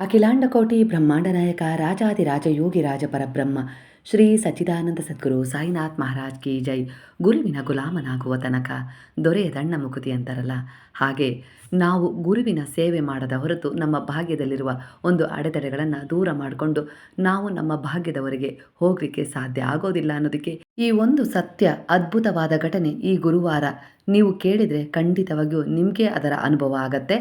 ಅಖಿಲಾಂಡಕೋಟಿ ಬ್ರಹ್ಮಾಂಡ ನಾಯಕ ರಾಜಾದಿರಾಜ ಯೋಗಿ ರಾಜ ಪರಬ್ರಹ್ಮ, ಶ್ರೀ ಸಚ್ಚಿದಾನಂದ ಸದ್ಗುರು, ಸಾಯಿನಾಥ್ ಮಹಾರಾಜ್ ಕಿ ಜೈ, ಗುರುವಿನ ಗುಲಾಮನಾಗುವ ತನಕ ದೊರೆಯದಣ್ಣ ಮುಕುತಿ ಅಂತಾರಲ್ಲ ಹಾಗೆ ನಾವು ಗುರುವಿನ ಸೇವೆ ಮಾಡದ ಹೊರತು ನಮ್ಮ ಭಾಗ್ಯದಲ್ಲಿರುವ ಒಂದು ಅಡೆತಡೆಗಳನ್ನು ದೂರ ಮಾಡಿಕೊಂಡು ನಾವು ನಮ್ಮ ಭಾಗ್ಯದವರೆಗೆ ಹೋಗಲಿಕ್ಕೆ ಸಾಧ್ಯ ಆಗೋದಿಲ್ಲ ಅನ್ನೋದಕ್ಕೆ ಈ ಒಂದು ಸತ್ಯ ಅದ್ಭುತವಾದ ಘಟನೆ ಈ ಗುರುವಾರ ನೀವು ಕೇಳಿದರೆ ಖಂಡಿತವಾಗಿಯೂ ನಿಮಗೆ ಅದರ ಅನುಭವ ಆಗತ್ತೆ.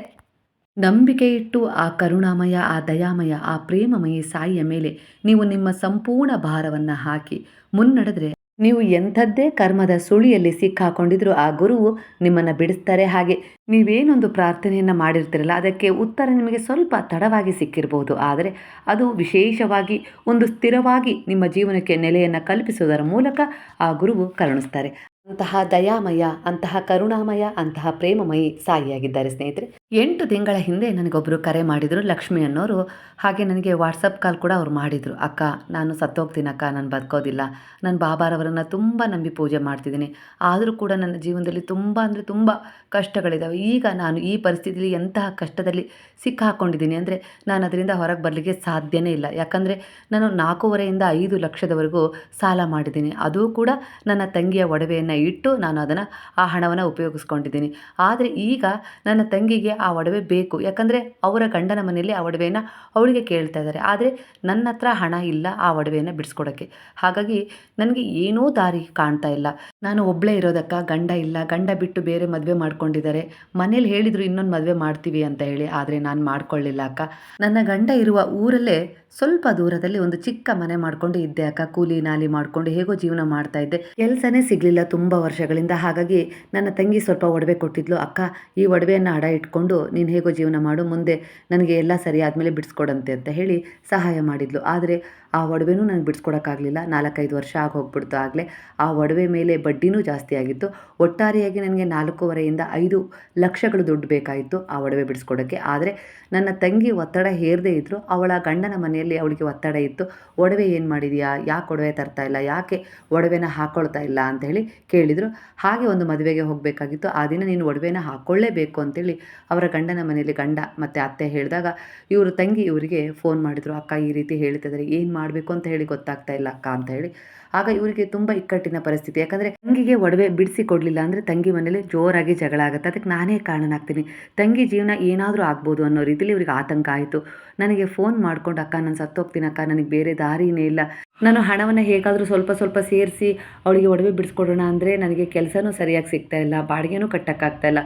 ನಂಬಿಕೆ ಇಟ್ಟು ಆ ಕರುಣಾಮಯ, ಆ ದಯಾಮಯ, ಆ ಪ್ರೇಮಮಯಿ ಸಾಯಿಯ ಮೇಲೆ ನೀವು ನಿಮ್ಮ ಸಂಪೂರ್ಣ ಭಾರವನ್ನು ಹಾಕಿ. ಮುನ್ನಡೆದ್ರೆ ನೀವು ಎಂಥದ್ದೇ ಕರ್ಮದ ಸುಳಿಯಲ್ಲಿ ಸಿಕ್ಕಾಕೊಂಡಿದ್ರೂ ಆ ಗುರುವು ನಿಮ್ಮನ್ನು ಬಿಡಿಸ್ತಾರೆ ಹಾಗೆ ನೀವೇನೊಂದು ಪ್ರಾರ್ಥನೆಯನ್ನು ಮಾಡಿರ್ತೀರಲ್ಲ, ಅದಕ್ಕೆ ಉತ್ತರ ನಿಮಗೆ ಸ್ವಲ್ಪ ತಡವಾಗಿ ಸಿಕ್ಕಿರಬಹುದು ಆದರೆ ಅದು ವಿಶೇಷವಾಗಿ ಒಂದು ಸ್ಥಿರವಾಗಿ ನಿಮ್ಮ ಜೀವನಕ್ಕೆ ನೆಲೆಯನ್ನು ಕಲ್ಪಿಸುವುದರ ಮೂಲಕ ಆ ಗುರುವು ಕರುಣಿಸ್ತಾರೆ. ಅಂತಹ ದಯಾಮಯ, ಅಂತಹ ಕರುಣಾಮಯ, ಅಂತಹ ಪ್ರೇಮಮಯಿ ಸಾಯಿಯಾಗಿದ್ದಾರೆ ಸ್ನೇಹಿತರೆ. ಎಂಟು ತಿಂಗಳ ಹಿಂದೆ ನನಗೊಬ್ಬರು ಕರೆ ಮಾಡಿದರು ಲಕ್ಷ್ಮಿ ಅನ್ನೋರು. ಹಾಗೆ ನನಗೆ ವಾಟ್ಸಪ್ ಕಾಲ್ ಕೂಡ ಅವ್ರು ಮಾಡಿದರು. ಅಕ್ಕ, ನಾನು ಸತ್ತೋಗ್ತೀನಿ ಅಕ್ಕ, ನಾನು ಬದುಕೋದಿಲ್ಲ. ನಾನು ಬಾಬಾರವರನ್ನು ತುಂಬ ನಂಬಿ ಪೂಜೆ ಮಾಡ್ತಿದ್ದೀನಿ. ಆದರೂ ಕೂಡ ನನ್ನ ಜೀವನದಲ್ಲಿ ತುಂಬ ಅಂದರೆ ತುಂಬ ಕಷ್ಟಗಳಿದ್ದಾವೆ ಈಗ ನಾನು ಈ ಪರಿಸ್ಥಿತಿಯಲ್ಲಿ ಎಂತಹ ಕಷ್ಟದಲ್ಲಿ ಸಿಕ್ಕಾಕೊಂಡಿದ್ದೀನಿ ಅಂದರೆ ನಾನು ಅದರಿಂದ ಹೊರಗೆ ಬರಲಿಕ್ಕೆ ಸಾಧ್ಯನೇ ಇಲ್ಲ. ಯಾಕಂದರೆ ನಾನು ನಾಲ್ಕೂವರೆಯಿಂದ ಐದು ಲಕ್ಷದವರೆಗೂ ಸಾಲ ಮಾಡಿದ್ದೀನಿ. ಅದೂ ಕೂಡ ನನ್ನ ತಂಗಿಯ ಒಡವೆಯನ್ನು ಇಟ್ಟು ನಾನು ಅದನ್ನು ಆ ಹಣವನ್ನು ಉಪಯೋಗಿಸ್ಕೊಂಡಿದ್ದೀನಿ. ಆದರೆ ಈಗ ನನ್ನ ತಂಗಿಗೆ ಆ ಒಡವೆ ಬೇಕು. ಯಾಕಂದರೆ ಅವರ ಗಂಡನ ಮನೆಯಲ್ಲಿ ಆ ಒಡವೆಯನ್ನು ಅವಳಿಗೆ ಕೇಳ್ತಾ ಇದ್ದಾರೆ. ಆದರೆ ನನ್ನ ಹತ್ರ ಹಣ ಇಲ್ಲ ಆ ಒಡವೆಯನ್ನು ಬಿಡಿಸ್ಕೊಡೋಕ್ಕೆ. ಹಾಗಾಗಿ ನನಗೆ ಏನೂ ದಾರಿ ಕಾಣ್ತಾ ಇಲ್ಲ. ನಾನು ಒಬ್ಬಳೇ ಇರೋದಕ್ಕ, ಗಂಡ ಇಲ್ಲ. ಗಂಡ ಬಿಟ್ಟು ಬೇರೆ ಮದುವೆ ಮಾಡ್ಕೊಂಡಿದ್ದಾರೆ. ಮನೇಲಿ ಹೇಳಿದರು ಇನ್ನೊಂದು ಮದುವೆ ಮಾಡ್ತೀವಿ ಅಂತ ಹೇಳಿ. ಆದರೆ ನಾನು ಮಾಡ್ಕೊಳ್ಳಿಲ್ಲ ಅಕ್ಕ. ನನ್ನ ಗಂಡ ಇರುವ ಊರಲ್ಲೇ ಸ್ವಲ್ಪ ದೂರದಲ್ಲಿ ಒಂದು ಚಿಕ್ಕ ಮನೆ ಮಾಡ್ಕೊಂಡು ಇದ್ದೆ ಅಕ್ಕ. ಕೂಲಿ ನಾಲಿ ಮಾಡಿಕೊಂಡು ಹೇಗೋ ಜೀವನ ಮಾಡ್ತಾ ಇದ್ದೆ. ಕೆಲಸನೇ ಸಿಗಲಿಲ್ಲ ತುಂಬ ವರ್ಷಗಳಿಂದ. ಹಾಗಾಗಿ ನನ್ನ ತಂಗಿ ಸ್ವಲ್ಪ ಒಡವೆ ಕೊಟ್ಟಿದ್ಲು. ಅಕ್ಕ, ಈ ಒಡವೆಯನ್ನು ಅಡ ಇಟ್ಕೊಂಡು ನೀನು ಹೇಗೋ ಜೀವನ ಮಾಡು. ಮುಂದೆ ನನಗೆ ಎಲ್ಲ ಸರಿ ಆದಮೇಲೆ ಬಿಡಿಸ್ಕೊಡಂತೆ ಅಂತ ಹೇಳಿ ಸಹಾಯ ಮಾಡಿದ್ಲು. ಆದರೆ ಆ ಒಡವೆನೂ ನನಗೆ ಬಿಡಿಸ್ಕೊಡೋಕ್ಕಾಗಲಿಲ್ಲ. ನಾಲ್ಕೈದು ವರ್ಷ ಆಗಿ ಹೋಗ್ಬಿಡ್ತು ಆಗಲೇ. ಆ ಒಡವೆ ಮೇಲೆ ಬಡ್ಡಿನೂ ಜಾಸ್ತಿ ಆಗಿತ್ತು. ಒಟ್ಟಾರೆಯಾಗಿ ನನಗೆ ನಾಲ್ಕೂವರೆಯಿಂದ ಐದು ಲಕ್ಷಗಳು ದುಡ್ಡು ಬೇಕಾಯಿತು ಆ ಒಡವೆ ಬಿಡಿಸ್ಕೊಡೋಕ್ಕೆ. ಆದರೆ ನನ್ನ ತಂಗಿ ಒತ್ತಡ ಹೇರದೇ ಇದ್ದರು ಅವಳ ಗಂಡನ ಮನೆಯಲ್ಲಿ ಅವಳಿಗೆ ಒತ್ತಡ ಇತ್ತು. ಒಡವೆ ಏನು ಮಾಡಿದೀಯಾ? ಯಾಕೆ ಒಡವೆ ತರ್ತಾ ಇಲ್ಲ? ಯಾಕೆ ಒಡವೆನ ಹಾಕ್ಕೊಳ್ತಾ ಇಲ್ಲ? ಅಂತ ಹೇಳಿ ಕೇಳಿದರು. ಹಾಗೆ ಒಂದು ಮದುವೆಗೆ ಹೋಗಬೇಕಾಗಿತ್ತು. ಆ ದಿನ ನೀನು ಒಡವೆನ ಹಾಕ್ಕೊಳ್ಳೇಬೇಕು ಅಂತೇಳಿ ಅವರ ಗಂಡನ ಮನೆಯಲ್ಲಿ ಗಂಡ ಮತ್ತು ಅತ್ತೆ ಹೇಳಿದಾಗ ಇವರು ತಂಗಿ ಇವರಿಗೆ ಫೋನ್ ಮಾಡಿದರು. ಅಕ್ಕ, ಈ ರೀತಿ ಹೇಳ್ತಿದ್ದಾರೆ ಏನು ಮಾಡಬೇಕು ಅಂತ ಹೇಳಿ ಗೊತ್ತಾಗ್ತಾ ಇಲ್ಲ ಅಕ್ಕ ಅಂತ ಹೇಳಿ. ಆಗ ಇವರಿಗೆ ತುಂಬ ಇಕ್ಕಟ್ಟಿನ ಪರಿಸ್ಥಿತಿ. ಯಾಕಂದರೆ ತಂಗಿಗೆ ಒಡವೆ ಬಿಡಿಸಿ ಕೊಡಲಿಲ್ಲ ಅಂದರೆ ತಂಗಿ ಮನೇಲಿ ಜೋರಾಗಿ ಜಗಳ ಆಗುತ್ತೆ. ಅದಕ್ಕೆ ನಾನೇ ಕಾರಣನಾಗ್ತೀನಿ. ತಂಗಿ ಜೀವನ ಏನಾದರೂ ಆಗ್ಬೋದು ಅನ್ನೋ ರೀತಿಯಲ್ಲಿ ಇವ್ರಿಗೆ ಆತಂಕ ಆಯಿತು. ನನಗೆ ಫೋನ್ ಮಾಡ್ಕೊಂಡು, ಅಕ್ಕ, ನಾನು ಸತ್ತೋಗ್ತೀನಿ ಅಕ್ಕ, ನನಗೆ ಬೇರೆ ದಾರಿನೇ ಇಲ್ಲ. ನಾನು ಹಣವನ್ನು ಹೇಗಾದರೂ ಸ್ವಲ್ಪ ಸ್ವಲ್ಪ ಸೇರಿಸಿ ಅವಳಿಗೆ ಒಡವೆ ಬಿಡಿಸ್ಕೊಡೋಣ ಅಂದರೆ ನನಗೆ ಕೆಲಸನೂ ಸರಿಯಾಗಿ ಸಿಗ್ತಾ ಇಲ್ಲ, ಬಾಡಿಗೆನೂ ಕಟ್ಟೋಕ್ಕಾಗ್ತಾ ಇಲ್ಲ.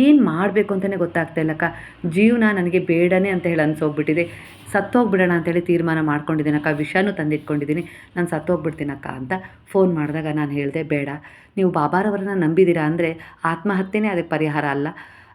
ಏನು ಮಾಡಬೇಕು ಅಂತಲೇ ಗೊತ್ತಾಗ್ತಾ ಇಲ್ಲಕ್ಕ ಜೀವನ ನನಗೆ ಬೇಡನೇ ಅಂತ ಹೇಳಿ ಅನ್ಸೋಗ್ಬಿಟ್ಟಿದೆ. ಸತ್ತೋಗ್ಬಿಡೋಣ ಅಂತೇಳಿ ತೀರ್ಮಾನ ಮಾಡ್ಕೊಂಡಿದ್ದೀನಕ್ಕ ವಿಷನೂ ತಂದಿಟ್ಕೊಂಡಿದ್ದೀನಿ. ನಾನು ಸತ್ತೋಗ್ಬಿಡ್ತೀನಕ್ಕ ಅಂತ ಫೋನ್ ಮಾಡಿದಾಗ ನಾನು ಹೇಳಿದೆ, ಬೇಡ, ನೀವು ಬಾಬಾರವರನ್ನ ನಂಬಿದ್ದೀರಾ ಅಂದರೆ ಆತ್ಮಹತ್ಯೆನೇ ಅದಕ್ಕೆ ಪರಿಹಾರ ಅಲ್ಲ.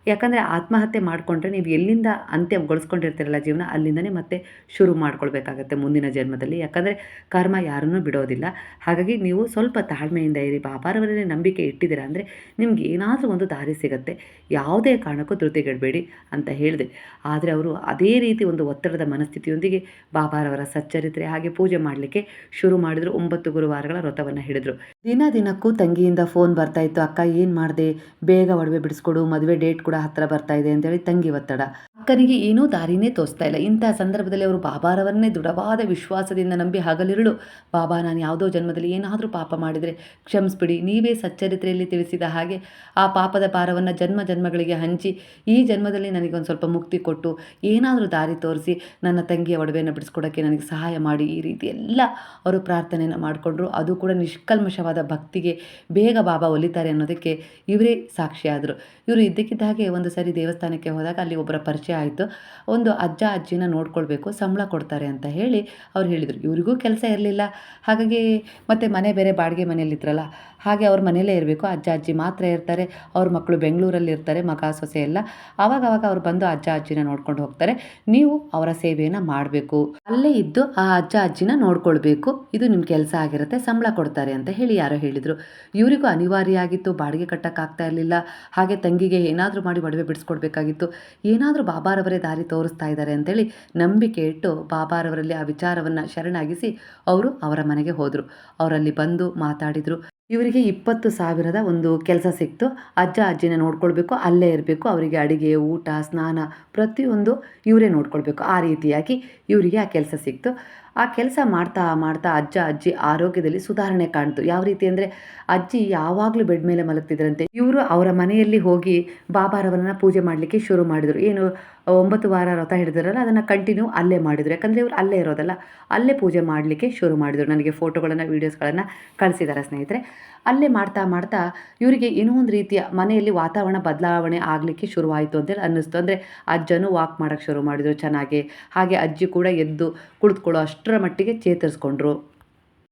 ಯಾಕಂದರೆ ಆತ್ಮಹತ್ಯೆ ಮಾಡಿಕೊಂಡ್ರೆ ನೀವು ಎಲ್ಲಿಂದ ಅಂತ್ಯಗೊಳಿಸ್ಕೊಂಡಿರ್ತೀರಲ್ಲ ಜೀವನ, ಅಲ್ಲಿಂದನೇ ಮತ್ತೆ ಶುರು ಮಾಡ್ಕೊಳ್ಬೇಕಾಗತ್ತೆ ಮುಂದಿನ ಜನ್ಮದಲ್ಲಿ. ಯಾಕಂದರೆ ಕರ್ಮ ಯಾರನ್ನೂ ಬಿಡೋದಿಲ್ಲ. ಹಾಗಾಗಿ ನೀವು ಸ್ವಲ್ಪ ತಾಳ್ಮೆಯಿಂದ ಇರಿ. ಬಾಬಾರವರೇ ನಂಬಿಕೆ ಇಟ್ಟಿದ್ದೀರಾ ಅಂದರೆ ನಿಮ್ಗೆ ಏನಾದರೂ ಒಂದು ದಾರಿ ಸಿಗುತ್ತೆ. ಯಾವುದೇ ಕಾರಣಕ್ಕೂ ಧೃತಿಗೆಡಬೇಡಿ ಅಂತ ಹೇಳಿದೆ. ಆದರೆ ಅವರು ಅದೇ ರೀತಿ ಒಂದು ಒತ್ತಡದ ಮನಸ್ಥಿತಿಯೊಂದಿಗೆ ಬಾಬಾರವರ ಸಚ್ಚರಿತ್ರೆ ಹಾಗೆ ಪೂಜೆ ಮಾಡಲಿಕ್ಕೆ ಶುರು ಮಾಡಿದ್ರು. ಒಂಬತ್ತು ಗುರುವಾರಗಳ ವ್ರತವನ್ನು ಹಿಡಿದ್ರು. ದಿನ ದಿನಕ್ಕೂ ತಂಗಿಯಿಂದ ಫೋನ್ ಬರ್ತಾ ಇತ್ತು, ಅಕ್ಕ, ಏನು ಮಾಡಿದೆ? ಬೇಗ ಒಡವೆ ಬಿಡಿಸ್ಕೊಡು, ಮದುವೆ ಡೇಟ್ ಕೂಡ ಹತ್ರ ಬರ್ತಾ ಇದೆ ಅಂತೇಳಿ ತಂಗಿ ಒತ್ತಡ. ಅಕ್ಕನಿಗೆ ಏನೂ ದಾರಿನೇ ತೋರಿಸ್ತಾ ಇಲ್ಲ. ಇಂತಹ ಸಂದರ್ಭದಲ್ಲಿ ಅವರು ಬಾಬಾರವನ್ನೇ ದೃಢವಾದ ವಿಶ್ವಾಸದಿಂದ ನಂಬಿ ಹಗಲಿರುಳು, ಬಾಬಾ, ನಾನು ಯಾವುದೋ ಜನ್ಮದಲ್ಲಿ ಏನಾದರೂ ಪಾಪ ಮಾಡಿದರೆ ಕ್ಷಮಿಸ್ಬಿಡಿ. ನೀವೇ ಸಚ್ಚರಿತ್ರೆಯಲ್ಲಿ ತಿಳಿಸಿದ ಹಾಗೆ ಆ ಪಾಪದ ಭಾರವನ್ನು ಜನ್ಮ ಜನ್ಮಗಳಿಗೆ ಹಂಚಿ, ಈ ಜನ್ಮದಲ್ಲಿ ನನಗೊಂದು ಸ್ವಲ್ಪ ಮುಕ್ತಿ ಕೊಟ್ಟು, ಏನಾದರೂ ದಾರಿ ತೋರಿಸಿ ನನ್ನ ತಂಗಿಯ ಒಡವೆಯನ್ನು ಬಿಡಿಸ್ಕೊಡೋಕ್ಕೆ ನನಗೆ ಸಹಾಯ ಮಾಡಿ. ಈ ರೀತಿ ಎಲ್ಲ ಅವರು ಪ್ರಾರ್ಥನೆಯನ್ನು ಮಾಡಿಕೊಂಡ್ರು. ಅದು ಕೂಡ ನಿಷ್ಕಲ್ಮಶವಾದ ಭಕ್ತಿಗೆ ಬೇಗ ಬಾಬಾ ಒಲಿತಾರೆ ಅನ್ನೋದಕ್ಕೆ ಇವರೇ ಸಾಕ್ಷಿಯಾದರು. ಇವರು ಇದ್ದಕ್ಕಿದ್ದ ಹಾಗೆ ಒಂದು ಸರಿ ದೇವಸ್ಥಾನಕ್ಕೆ ಹೋದಾಗ ಅಲ್ಲಿ ಒಬ್ಬರ ಪರಿಚಯ ಆಯಿತು. ಒಂದು ಅಜ್ಜ ಅಜ್ಜಿನ ನೋಡ್ಕೊಳ್ಬೇಕು, ಸಂಬಳ ಕೊಡ್ತಾರೆ ಅಂತ ಹೇಳಿ ಅವ್ರು ಹೇಳಿದರು. ಇವರಿಗೂ ಕೆಲಸ ಇರಲಿಲ್ಲ. ಹಾಗಾಗಿ ಮತ್ತು ಮನೆ ಬೇರೆ ಬಾಡಿಗೆ ಮನೆಯಲ್ಲಿದ್ರಲ್ಲ ಹಾಗೆ ಅವ್ರ ಮನೆಯಲ್ಲೇ ಇರಬೇಕು, ಅಜ್ಜ, ಅಜ್ಜಿ ಮಾತ್ರ ಇರ್ತಾರೆ, ಅವ್ರ ಮಕ್ಕಳು ಬೆಂಗಳೂರಲ್ಲಿ ಇರ್ತಾರೆ, ಮಗ, ಸೊಸೆ ಎಲ್ಲ. ಆವಾಗ ಅವಾಗ ಅವ್ರು ಬಂದು ಅಜ್ಜ, ಅಜ್ಜಿನ ನೋಡ್ಕೊಂಡು ಹೋಗ್ತಾರೆ. ನೀವು ಅವರ ಸೇವೆಯನ್ನು ಮಾಡಬೇಕು. ಅಲ್ಲೇ ಇದ್ದು ಆ ಅಜ್ಜ, ಅಜ್ಜಿನ ನೋಡ್ಕೊಳ್ಬೇಕು. ಇದು ನಿಮ್ಮ ಕೆಲಸ ಆಗಿರುತ್ತೆ, ಸಂಬಳ ಕೊಡ್ತಾರೆ ಅಂತ ಹೇಳಿ ಯಾರೋ ಹೇಳಿದರು. ಇವರಿಗೂ ಅನಿವಾರ್ಯ ಆಗಿತ್ತು ಬಾಡಿಗೆ ಕಟ್ಟೋಕ್ಕಾಗ್ತಾ ಇರಲಿಲ್ಲ. ಹಾಗೆ ತಂಗಿಗೆ ಏನಾದರೂ ಮಾಡಿ ಒಡವೆ ಬಿಡಿಸ್ಕೊಡ್ಬೇಕಾಗಿತ್ತು. ಏನಾದರೂ ಬಾಬಾರವರೇ ದಾರಿ ತೋರಿಸ್ತಾ ಇದ್ದಾರೆ ಅಂತೇಳಿ ನಂಬಿಕೆ ಇಟ್ಟು ಬಾಬಾರವರಲ್ಲಿ ಆ ವಿಚಾರವನ್ನು ಶರಣಾಗಿಸಿ ಅವರು ಅವರ ಮನೆಗೆ ಹೋದರು. ಅವರಲ್ಲಿ ಬಂದು ಮಾತಾಡಿದರು. ಇವರಿಗೆ ಇಪ್ಪತ್ತು ಸಾವಿರದ ಒಂದು ಕೆಲಸ ಸಿಕ್ತು. ಅಜ್ಜ, ಅಜ್ಜಿನ ನೋಡ್ಕೊಳ್ಬೇಕು, ಅಲ್ಲೇ ಇರಬೇಕು. ಅವರಿಗೆ ಅಡುಗೆ, ಊಟ, ಸ್ನಾನ ಪ್ರತಿಯೊಂದು ಇವರೇ ನೋಡ್ಕೊಳ್ಬೇಕು. ಆ ರೀತಿಯಾಗಿ ಇವರಿಗೆ ಆ ಕೆಲಸ ಸಿಕ್ತು. ಆ ಕೆಲಸ ಮಾಡ್ತಾ ಮಾಡ್ತಾ ಅಜ್ಜ, ಅಜ್ಜಿ ಆರೋಗ್ಯದಲ್ಲಿ ಸುಧಾರಣೆ ಕಾಣ್ತು. ಯಾವ ರೀತಿ ಅಂದರೆ ಅಜ್ಜಿ ಯಾವಾಗಲೂ ಬೆಡ್ ಮೇಲೆ ಮಲಗ್ತಿದ್ರಂತೆ. ಇವರು ಅವರ ಮನೆಯಲ್ಲಿ ಹೋಗಿ ಬಾಬಾರವರನ್ನ ಪೂಜೆ ಮಾಡಲಿಕ್ಕೆ ಶುರು ಮಾಡಿದರು. ಏನು ಒಂಬತ್ತು ವಾರ ವ್ರತ ಹಿಡಿದಿರಲ್ಲ, ಅದನ್ನು ಕಂಟಿನ್ಯೂ ಅಲ್ಲೇ ಮಾಡಿದರು. ಯಾಕಂದರೆ ಇವರು ಅಲ್ಲೇ ಇರೋದಲ್ಲ, ಅಲ್ಲೇ ಪೂಜೆ ಮಾಡಲಿಕ್ಕೆ ಶುರು ಮಾಡಿದರು. ನನಗೆ ಫೋಟೋಗಳನ್ನು ವೀಡಿಯೋಸ್ಗಳನ್ನು ಕಳಿಸಿದ್ದಾರೆ ಸ್ನೇಹಿತರೆ. ಅಲ್ಲೇ ಮಾಡ್ತಾ ಮಾಡ್ತಾ ಇವರಿಗೆ ಏನೋ ಒಂದು ರೀತಿಯ ಮನೆಯಲ್ಲಿ ವಾತಾವರಣ ಬದಲಾವಣೆ ಆಗಲಿಕ್ಕೆ ಶುರುವಾಯಿತು ಅಂತೇಳಿ ಅನ್ನಿಸ್ತು. ಅಂದರೆ ಅಜ್ಜನೂ ವಾಕ್ ಮಾಡೋಕ್ಕೆ ಶುರು ಮಾಡಿದರು ಚೆನ್ನಾಗಿ. ಹಾಗೆ ಅಜ್ಜಿ ಕೂಡ ಎದ್ದು ಕುಳಿತುಕೊಳ್ಳೋ ಅಷ್ಟರ ಮಟ್ಟಿಗೆ ಚೇತರಿಸ್ಕೊಂಡ್ರು.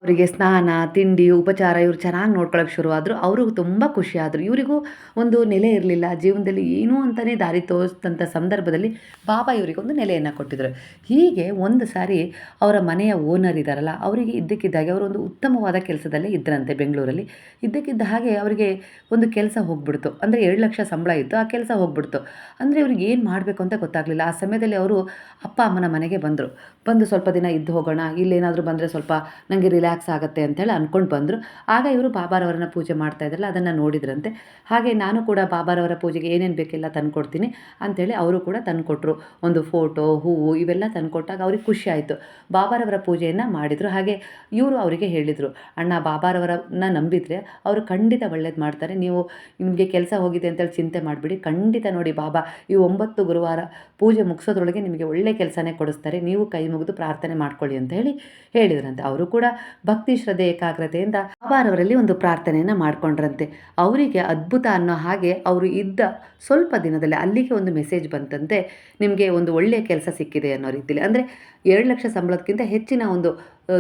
ಅವರಿಗೆ ಸ್ನಾನ, ತಿಂಡಿ, ಉಪಚಾರ ಇವ್ರು ಚೆನ್ನಾಗಿ ನೋಡ್ಕೊಳ್ಳೋಕೆ ಶುರುವಾದರು ಅವರು ತುಂಬ ಖುಷಿಯಾದರು ಇವರಿಗೂ ಒಂದು ನೆಲೆ ಇರಲಿಲ್ಲ. ಜೀವನದಲ್ಲಿ ಏನೂ ಅಂತಲೇ ದಾರಿ ತೋರಿಸಿದಂಥ ಸಂದರ್ಭದಲ್ಲಿ ಬಾಬಾ ಇವರಿಗೊಂದು ನೆಲೆಯನ್ನು ಕೊಟ್ಟಿದ್ದರು ಹೀಗೆ ಒಂದು ಸಾರಿ ಅವರ ಮನೆಯ ಓನರ್ ಇದ್ದಾರಲ್ಲ ಅವರಿಗೆ ಇದ್ದಕ್ಕಿದ್ದಾಗೆ ಅವರು ಒಂದು ಉತ್ತಮವಾದ ಕೆಲಸದಲ್ಲೇ ಇದ್ದರಂತೆ ಬೆಂಗಳೂರಲ್ಲಿ. ಇದ್ದಕ್ಕಿದ್ದ ಹಾಗೆ ಅವರಿಗೆ ಒಂದು ಕೆಲಸ ಹೋಗ್ಬಿಡ್ತು. ಅಂದರೆ ಎರಡು ಲಕ್ಷ ಸಂಬಳ ಇತ್ತು, ಆ ಕೆಲಸ ಹೋಗ್ಬಿಡ್ತು. ಅಂದರೆ ಇವ್ರಿಗೆ ಏನು ಮಾಡಬೇಕು ಅಂತ ಗೊತ್ತಾಗಲಿಲ್ಲ. ಆ ಸಮಯದಲ್ಲಿ ಅವರು ಅಪ್ಪ ಅಮ್ಮನ ಮನೆಗೆ ಬಂದರು. ಬಂದು ಸ್ವಲ್ಪ ದಿನ ಇದ್ದು ಹೋಗೋಣ, ಇಲ್ಲೇನಾದರೂ ಬಂದರೆ ಸ್ವಲ್ಪ ನನಗೆ ರಿಲ್ಯಾಕ್ಸ್ ಆಗುತ್ತೆ ಅಂತೇಳಿ ಅಂದ್ಕೊಂಡು ಬಂದರು. ಆಗ ಇವರು ಬಾಬಾರವರನ್ನ ಪೂಜೆ ಮಾಡ್ತಾ ಇದ್ರಲ್ಲ, ಅದನ್ನು ನೋಡಿದ್ರಂತೆ. ಹಾಗೆ ನಾನು ಕೂಡ ಬಾಬಾರವರ ಪೂಜೆಗೆ ಏನೇನು ಬೇಕೆಲ್ಲ ತಂದುಕೊಡ್ತೀನಿ ಅಂಥೇಳಿ ಅವರು ಕೂಡ ತಂದುಕೊಟ್ರು. ಒಂದು ಫೋಟೋ, ಹೂವು ಇವೆಲ್ಲ ತಂದುಕೊಟ್ಟಾಗ ಅವ್ರಿಗೆ ಖುಷಿ ಆಯಿತು. ಬಾಬಾರವರ ಪೂಜೆಯನ್ನು ಮಾಡಿದರು. ಹಾಗೆ ಇವರು ಅವರಿಗೆ ಹೇಳಿದರು, ಅಣ್ಣ ಬಾಬಾರವರನ್ನ ನಂಬಿದರೆ ಅವರು ಖಂಡಿತ ಒಳ್ಳೇದು ಮಾಡ್ತಾರೆ. ನೀವು ನಿಮಗೆ ಕೆಲಸ ಹೋಗಿದೆ ಅಂತೇಳಿ ಚಿಂತೆ ಮಾಡಿಬಿಡಿ. ಖಂಡಿತ ನೋಡಿ ಬಾಬಾ, ಈ ಒಂಬತ್ತು ಗುರುವಾರ ಪೂಜೆ ಮುಗಿಸೋದ್ರೊಳಗೆ ನಿಮಗೆ ಒಳ್ಳೆ ಕೆಲಸನೇ ಕೊಡಿಸ್ತಾರೆ. ನೀವು ಕೈ ಮುಗಿದು ಪ್ರಾರ್ಥನೆ ಮಾಡ್ಕೊಳ್ಳಿ ಅಂತ ಹೇಳಿ ಹೇಳಿದ್ರಂತೆ. ಅವರು ಕೂಡ ಭಕ್ತಿ ಶ್ರದ್ಧೆ ಏಕಾಗ್ರತೆಯಿಂದ ಬಾಬಾರವರಲ್ಲಿ ಒಂದು ಪ್ರಾರ್ಥನೆಯನ್ನು ಮಾಡ್ಕೊಂಡ್ರಂತೆ. ಅವರಿಗೆ ಅದ್ಭುತ ಅನ್ನೋ ಹಾಗೆ ಅವರು ಇದ್ದ ಸ್ವಲ್ಪ ದಿನದಲ್ಲಿ ಅಲ್ಲಿಗೆ ಒಂದು ಮೆಸೇಜ್ ಬಂತಂತೆ. ನಿಮಗೆ ಒಂದು ಒಳ್ಳೆಯ ಕೆಲಸ ಸಿಕ್ಕಿದೆ ಅನ್ನೋ ರೀತಿಯಲ್ಲಿ ಅಂದರೆ ಎರಡು ಲಕ್ಷ ಸಂಬಳಕ್ಕಿಂತ ಹೆಚ್ಚಿನ ಒಂದು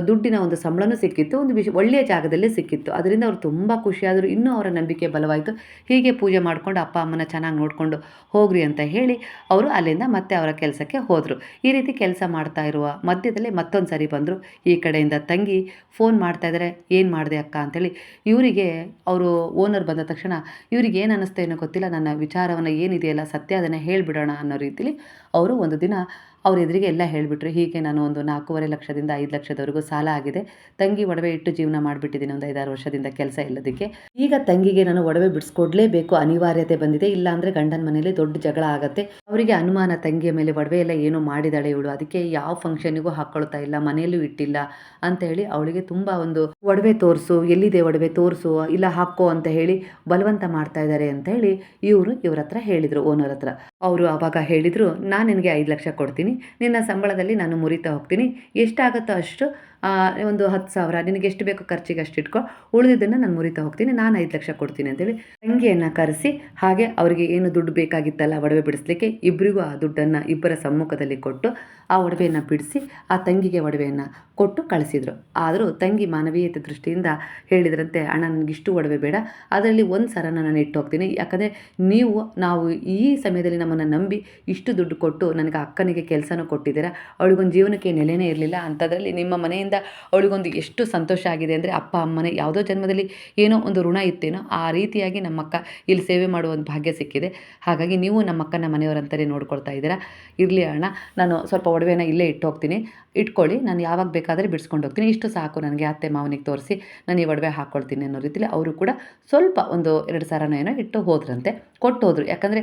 ದುಡ್ಡಿನ ಒಂದು ಸಂಬಳನೂ ಸಿಕ್ಕಿತ್ತು. ಒಂದು ವಿಶ್, ಒಳ್ಳೆಯ ಜಾಗದಲ್ಲೇ ಸಿಕ್ಕಿತ್ತು. ಅದರಿಂದ ಅವರು ತುಂಬ ಖುಷಿಯಾದರು. ಇನ್ನೂ ಅವರ ನಂಬಿಕೆ ಬಲವಾಯಿತು. ಹೀಗೆ ಪೂಜೆ ಮಾಡಿಕೊಂಡು ಅಪ್ಪ, ಅಮ್ಮನ ಚೆನ್ನಾಗಿ ನೋಡಿಕೊಂಡು ಹೋಗ್ರಿ ಅಂತ ಹೇಳಿ ಅವರು ಅಲ್ಲಿಂದ ಮತ್ತೆ ಅವರ ಕೆಲಸಕ್ಕೆ ಹೋದರು. ಈ ರೀತಿ ಕೆಲಸ ಮಾಡ್ತಾ ಇರುವ ಮಧ್ಯದಲ್ಲಿ ಮತ್ತೊಂದು ಸರಿ ಬಂದರು. ಈ ಕಡೆಯಿಂದ ತಂಗಿ ಫೋನ್ ಮಾಡ್ತಾ ಇದ್ದಾರೆ ಏನು ಮಾಡಿದೆ ಅಕ್ಕ ಅಂತೇಳಿ. ಇವರಿಗೆ ಅವರು ಓನರ್ ಬಂದ ತಕ್ಷಣ ಇವರಿಗೆ ಏನು ಅನ್ನಿಸ್ತಾ ಏನೋ ಗೊತ್ತಿಲ್ಲ. ನನ್ನ ವಿಚಾರವನ್ನು ಏನಿದೆಯಲ್ಲ ಸತ್ಯ ಅದನ್ನು ಹೇಳಿಬಿಡೋಣ ಅನ್ನೋ ರೀತಿಲಿ ಅವರು ಒಂದು ದಿನ ಅವ್ರ ಎದುರಿಗೆ ಎಲ್ಲ ಹೇಳಿಬಿಟ್ರು, ಹೀಗೆ ನಾನು ಒಂದು ನಾಲ್ಕೂವರೆ ಲಕ್ಷದಿಂದ ಐದು ಲಕ್ಷದವರೆಗೂ ಸಾಲ ಆಗಿದೆ. ತಂಗಿ ಒಡವೆ ಇಟ್ಟು ಜೀವನ ಮಾಡಿಬಿಟ್ಟಿದ್ದೀನಿ ಒಂದು ಐದಾರು ವರ್ಷದಿಂದ ಕೆಲಸ ಇಲ್ಲದಕ್ಕೆ. ಈಗ ತಂಗಿಗೆ ನಾನು ಒಡವೆ ಬಿಡಿಸ್ಕೊಡ್ಲೇಬೇಕು, ಅನಿವಾರ್ಯತೆ ಬಂದಿದೆ. ಇಲ್ಲ ಅಂದರೆ ಗಂಡನ ಮನೆಯಲ್ಲಿ ದೊಡ್ಡ ಜಗಳ ಆಗುತ್ತೆ. ಅವರಿಗೆ ಅನುಮಾನ ತಂಗಿಯ ಮೇಲೆ ಒಡವೆ ಎಲ್ಲ ಏನೋ ಮಾಡಿದಾಳೆ ಇವಳು, ಅದಕ್ಕೆ ಯಾವ ಫಂಕ್ಷನಿಗೂ ಹಾಕ್ಕೊಳ್ತಾ ಇಲ್ಲ, ಮನೆಯಲ್ಲೂ ಇಟ್ಟಿಲ್ಲ ಅಂತ ಹೇಳಿ ಅವಳಿಗೆ ತುಂಬ ಒಂದು ಒಡವೆ ತೋರಿಸು, ಎಲ್ಲಿದೆ ಒಡವೆ ತೋರಿಸು, ಇಲ್ಲ ಹಾಕೋ ಅಂತ ಹೇಳಿ ಬಲವಂತ ಮಾಡ್ತಾ ಇದ್ದಾರೆ ಅಂತ ಹೇಳಿ ಇವರು ಇವ್ರ ಹತ್ರ ಹೇಳಿದರು ಓನರ್ ಹತ್ರ. ಅವರು ಆವಾಗ ಹೇಳಿದರು, ನಾನು ನಿನಗೆ ಐದು ಲಕ್ಷ ಕೊಡ್ತೀನಿ, ನಿನ್ನ ಸಂಬಳದಲ್ಲಿ ನಾನು ಮುರಿತಾ ಹೋಗ್ತೀನಿ, ಎಷ್ಟಾಗುತ್ತೋ ಅಷ್ಟು ಒಂದು ಹತ್ತು ಸಾವಿರ, ನಿನಗೆ ಎಷ್ಟು ಬೇಕೋ ಖರ್ಚಿಗೆ ಅಷ್ಟು ಇಟ್ಕೊ. ಉಳಿದಿದ್ದನ್ನು ನಾನು ಮುರಿತಾ ಹೋಗ್ತೀನಿ, ನಾನು ಐದು ಲಕ್ಷ ಕೊಡ್ತೀನಿ ಅಂತೇಳಿ ತಂಗಿಯನ್ನು ಕರೆಸಿ, ಹಾಗೆ ಅವರಿಗೆ ಏನು ದುಡ್ಡು ಬೇಕಾಗಿತ್ತಲ್ಲ ಒಡವೆ ಬಿಡಿಸ್ಲಿಕ್ಕೆ ಇಬ್ಬರಿಗೂ ಆ ದುಡ್ಡನ್ನು ಇಬ್ಬರ ಸಮ್ಮುಖದಲ್ಲಿ ಕೊಟ್ಟು ಆ ಒಡವೆಯನ್ನು ಬಿಡಿಸಿ, ಆ ತಂಗಿಗೆ ಒಡವೆಯನ್ನು ಕೊಟ್ಟು ಕಳಿಸಿದರು. ಆದರೂ ತಂಗಿ ಮಾನವೀಯತೆ ದೃಷ್ಟಿಯಿಂದ ಹೇಳಿದ್ರಂತೆ, ಅಣ್ಣ, ನನಗಿಷ್ಟು ಒಡವೆ ಬೇಡ, ಅದರಲ್ಲಿ ಒಂದು ಸರನ ನಾನು ಇಟ್ಟು ಹೋಗ್ತೀನಿ. ಯಾಕಂದರೆ ನೀವು, ನಾವು ಈ ಸಮಯದಲ್ಲಿ ನಮ್ಮನ್ನು ನಂಬಿ ಇಷ್ಟು ದುಡ್ಡು ಕೊಟ್ಟು, ನನಗೆ ಅಕ್ಕನಿಗೆ ಕೆಲಸನೂ ಕೊಟ್ಟಿದ್ದೀರಾ, ಅವಳಿಗೊಂದು ಜೀವನಕ್ಕೆ ನೆಲೆನೇ ಇರಲಿಲ್ಲ ಅಂಥದ್ರಲ್ಲಿ ನಿಮ್ಮ ಮನೆಯಿಂದ ಅವಳಿಗೊಂದು ಎಷ್ಟು ಸಂತೋಷ ಆಗಿದೆ ಅಂದರೆ ಅಪ್ಪ, ಅಮ್ಮನೇ ಯಾವುದೋ ಜನ್ಮದಲ್ಲಿ ಏನೋ ಒಂದು ಋಣ ಇತ್ತೇನೋ ಆ ರೀತಿಯಾಗಿ ನಮ್ಮಕ್ಕ ಇಲ್ಲಿ ಸೇವೆ ಮಾಡುವ ಒಂದು ಭಾಗ್ಯ ಸಿಕ್ಕಿದೆ. ಹಾಗಾಗಿ ನೀವು ನಮ್ಮ ಅಕ್ಕನ ಮನೆಯವರಂತಲೇ ನೋಡ್ಕೊಳ್ತಾ ಇದ್ದೀರಾ? ಇರಲಿ ಅಣ್ಣ, ನಾನು ಸ್ವಲ್ಪ ಒಡವೆನ ಇಲ್ಲೇ ಇಟ್ಟು ಹೋಗ್ತೀನಿ ಇಟ್ಕೊಳ್ಳಿ, ನಾನು ಯಾವಾಗ ಬೇಕಾದರೆ ಬಿಡಿಸ್ಕೊಂಡು ಹೋಗ್ತೀನಿ. ಇಷ್ಟು ಸಾಕು ನನಗೆ ಅತ್ತೆ ಮಾವನಿಗೆ ತೋರಿಸಿ, ನಾನು ಈ ಒಡವೆ ಹಾಕ್ಕೊಳ್ತೀನಿ ಅನ್ನೋ ರೀತಿಯಲ್ಲಿ ಅವರು ಕೂಡ ಸ್ವಲ್ಪ ಒಂದು ಎರಡು ಸಾವಿರನೋ ಏನೋ ಇಟ್ಟು ಹೋದ್ರಂತೆ, ಕೊಟ್ಟು ಹೋದರು. ಯಾಕಂದರೆ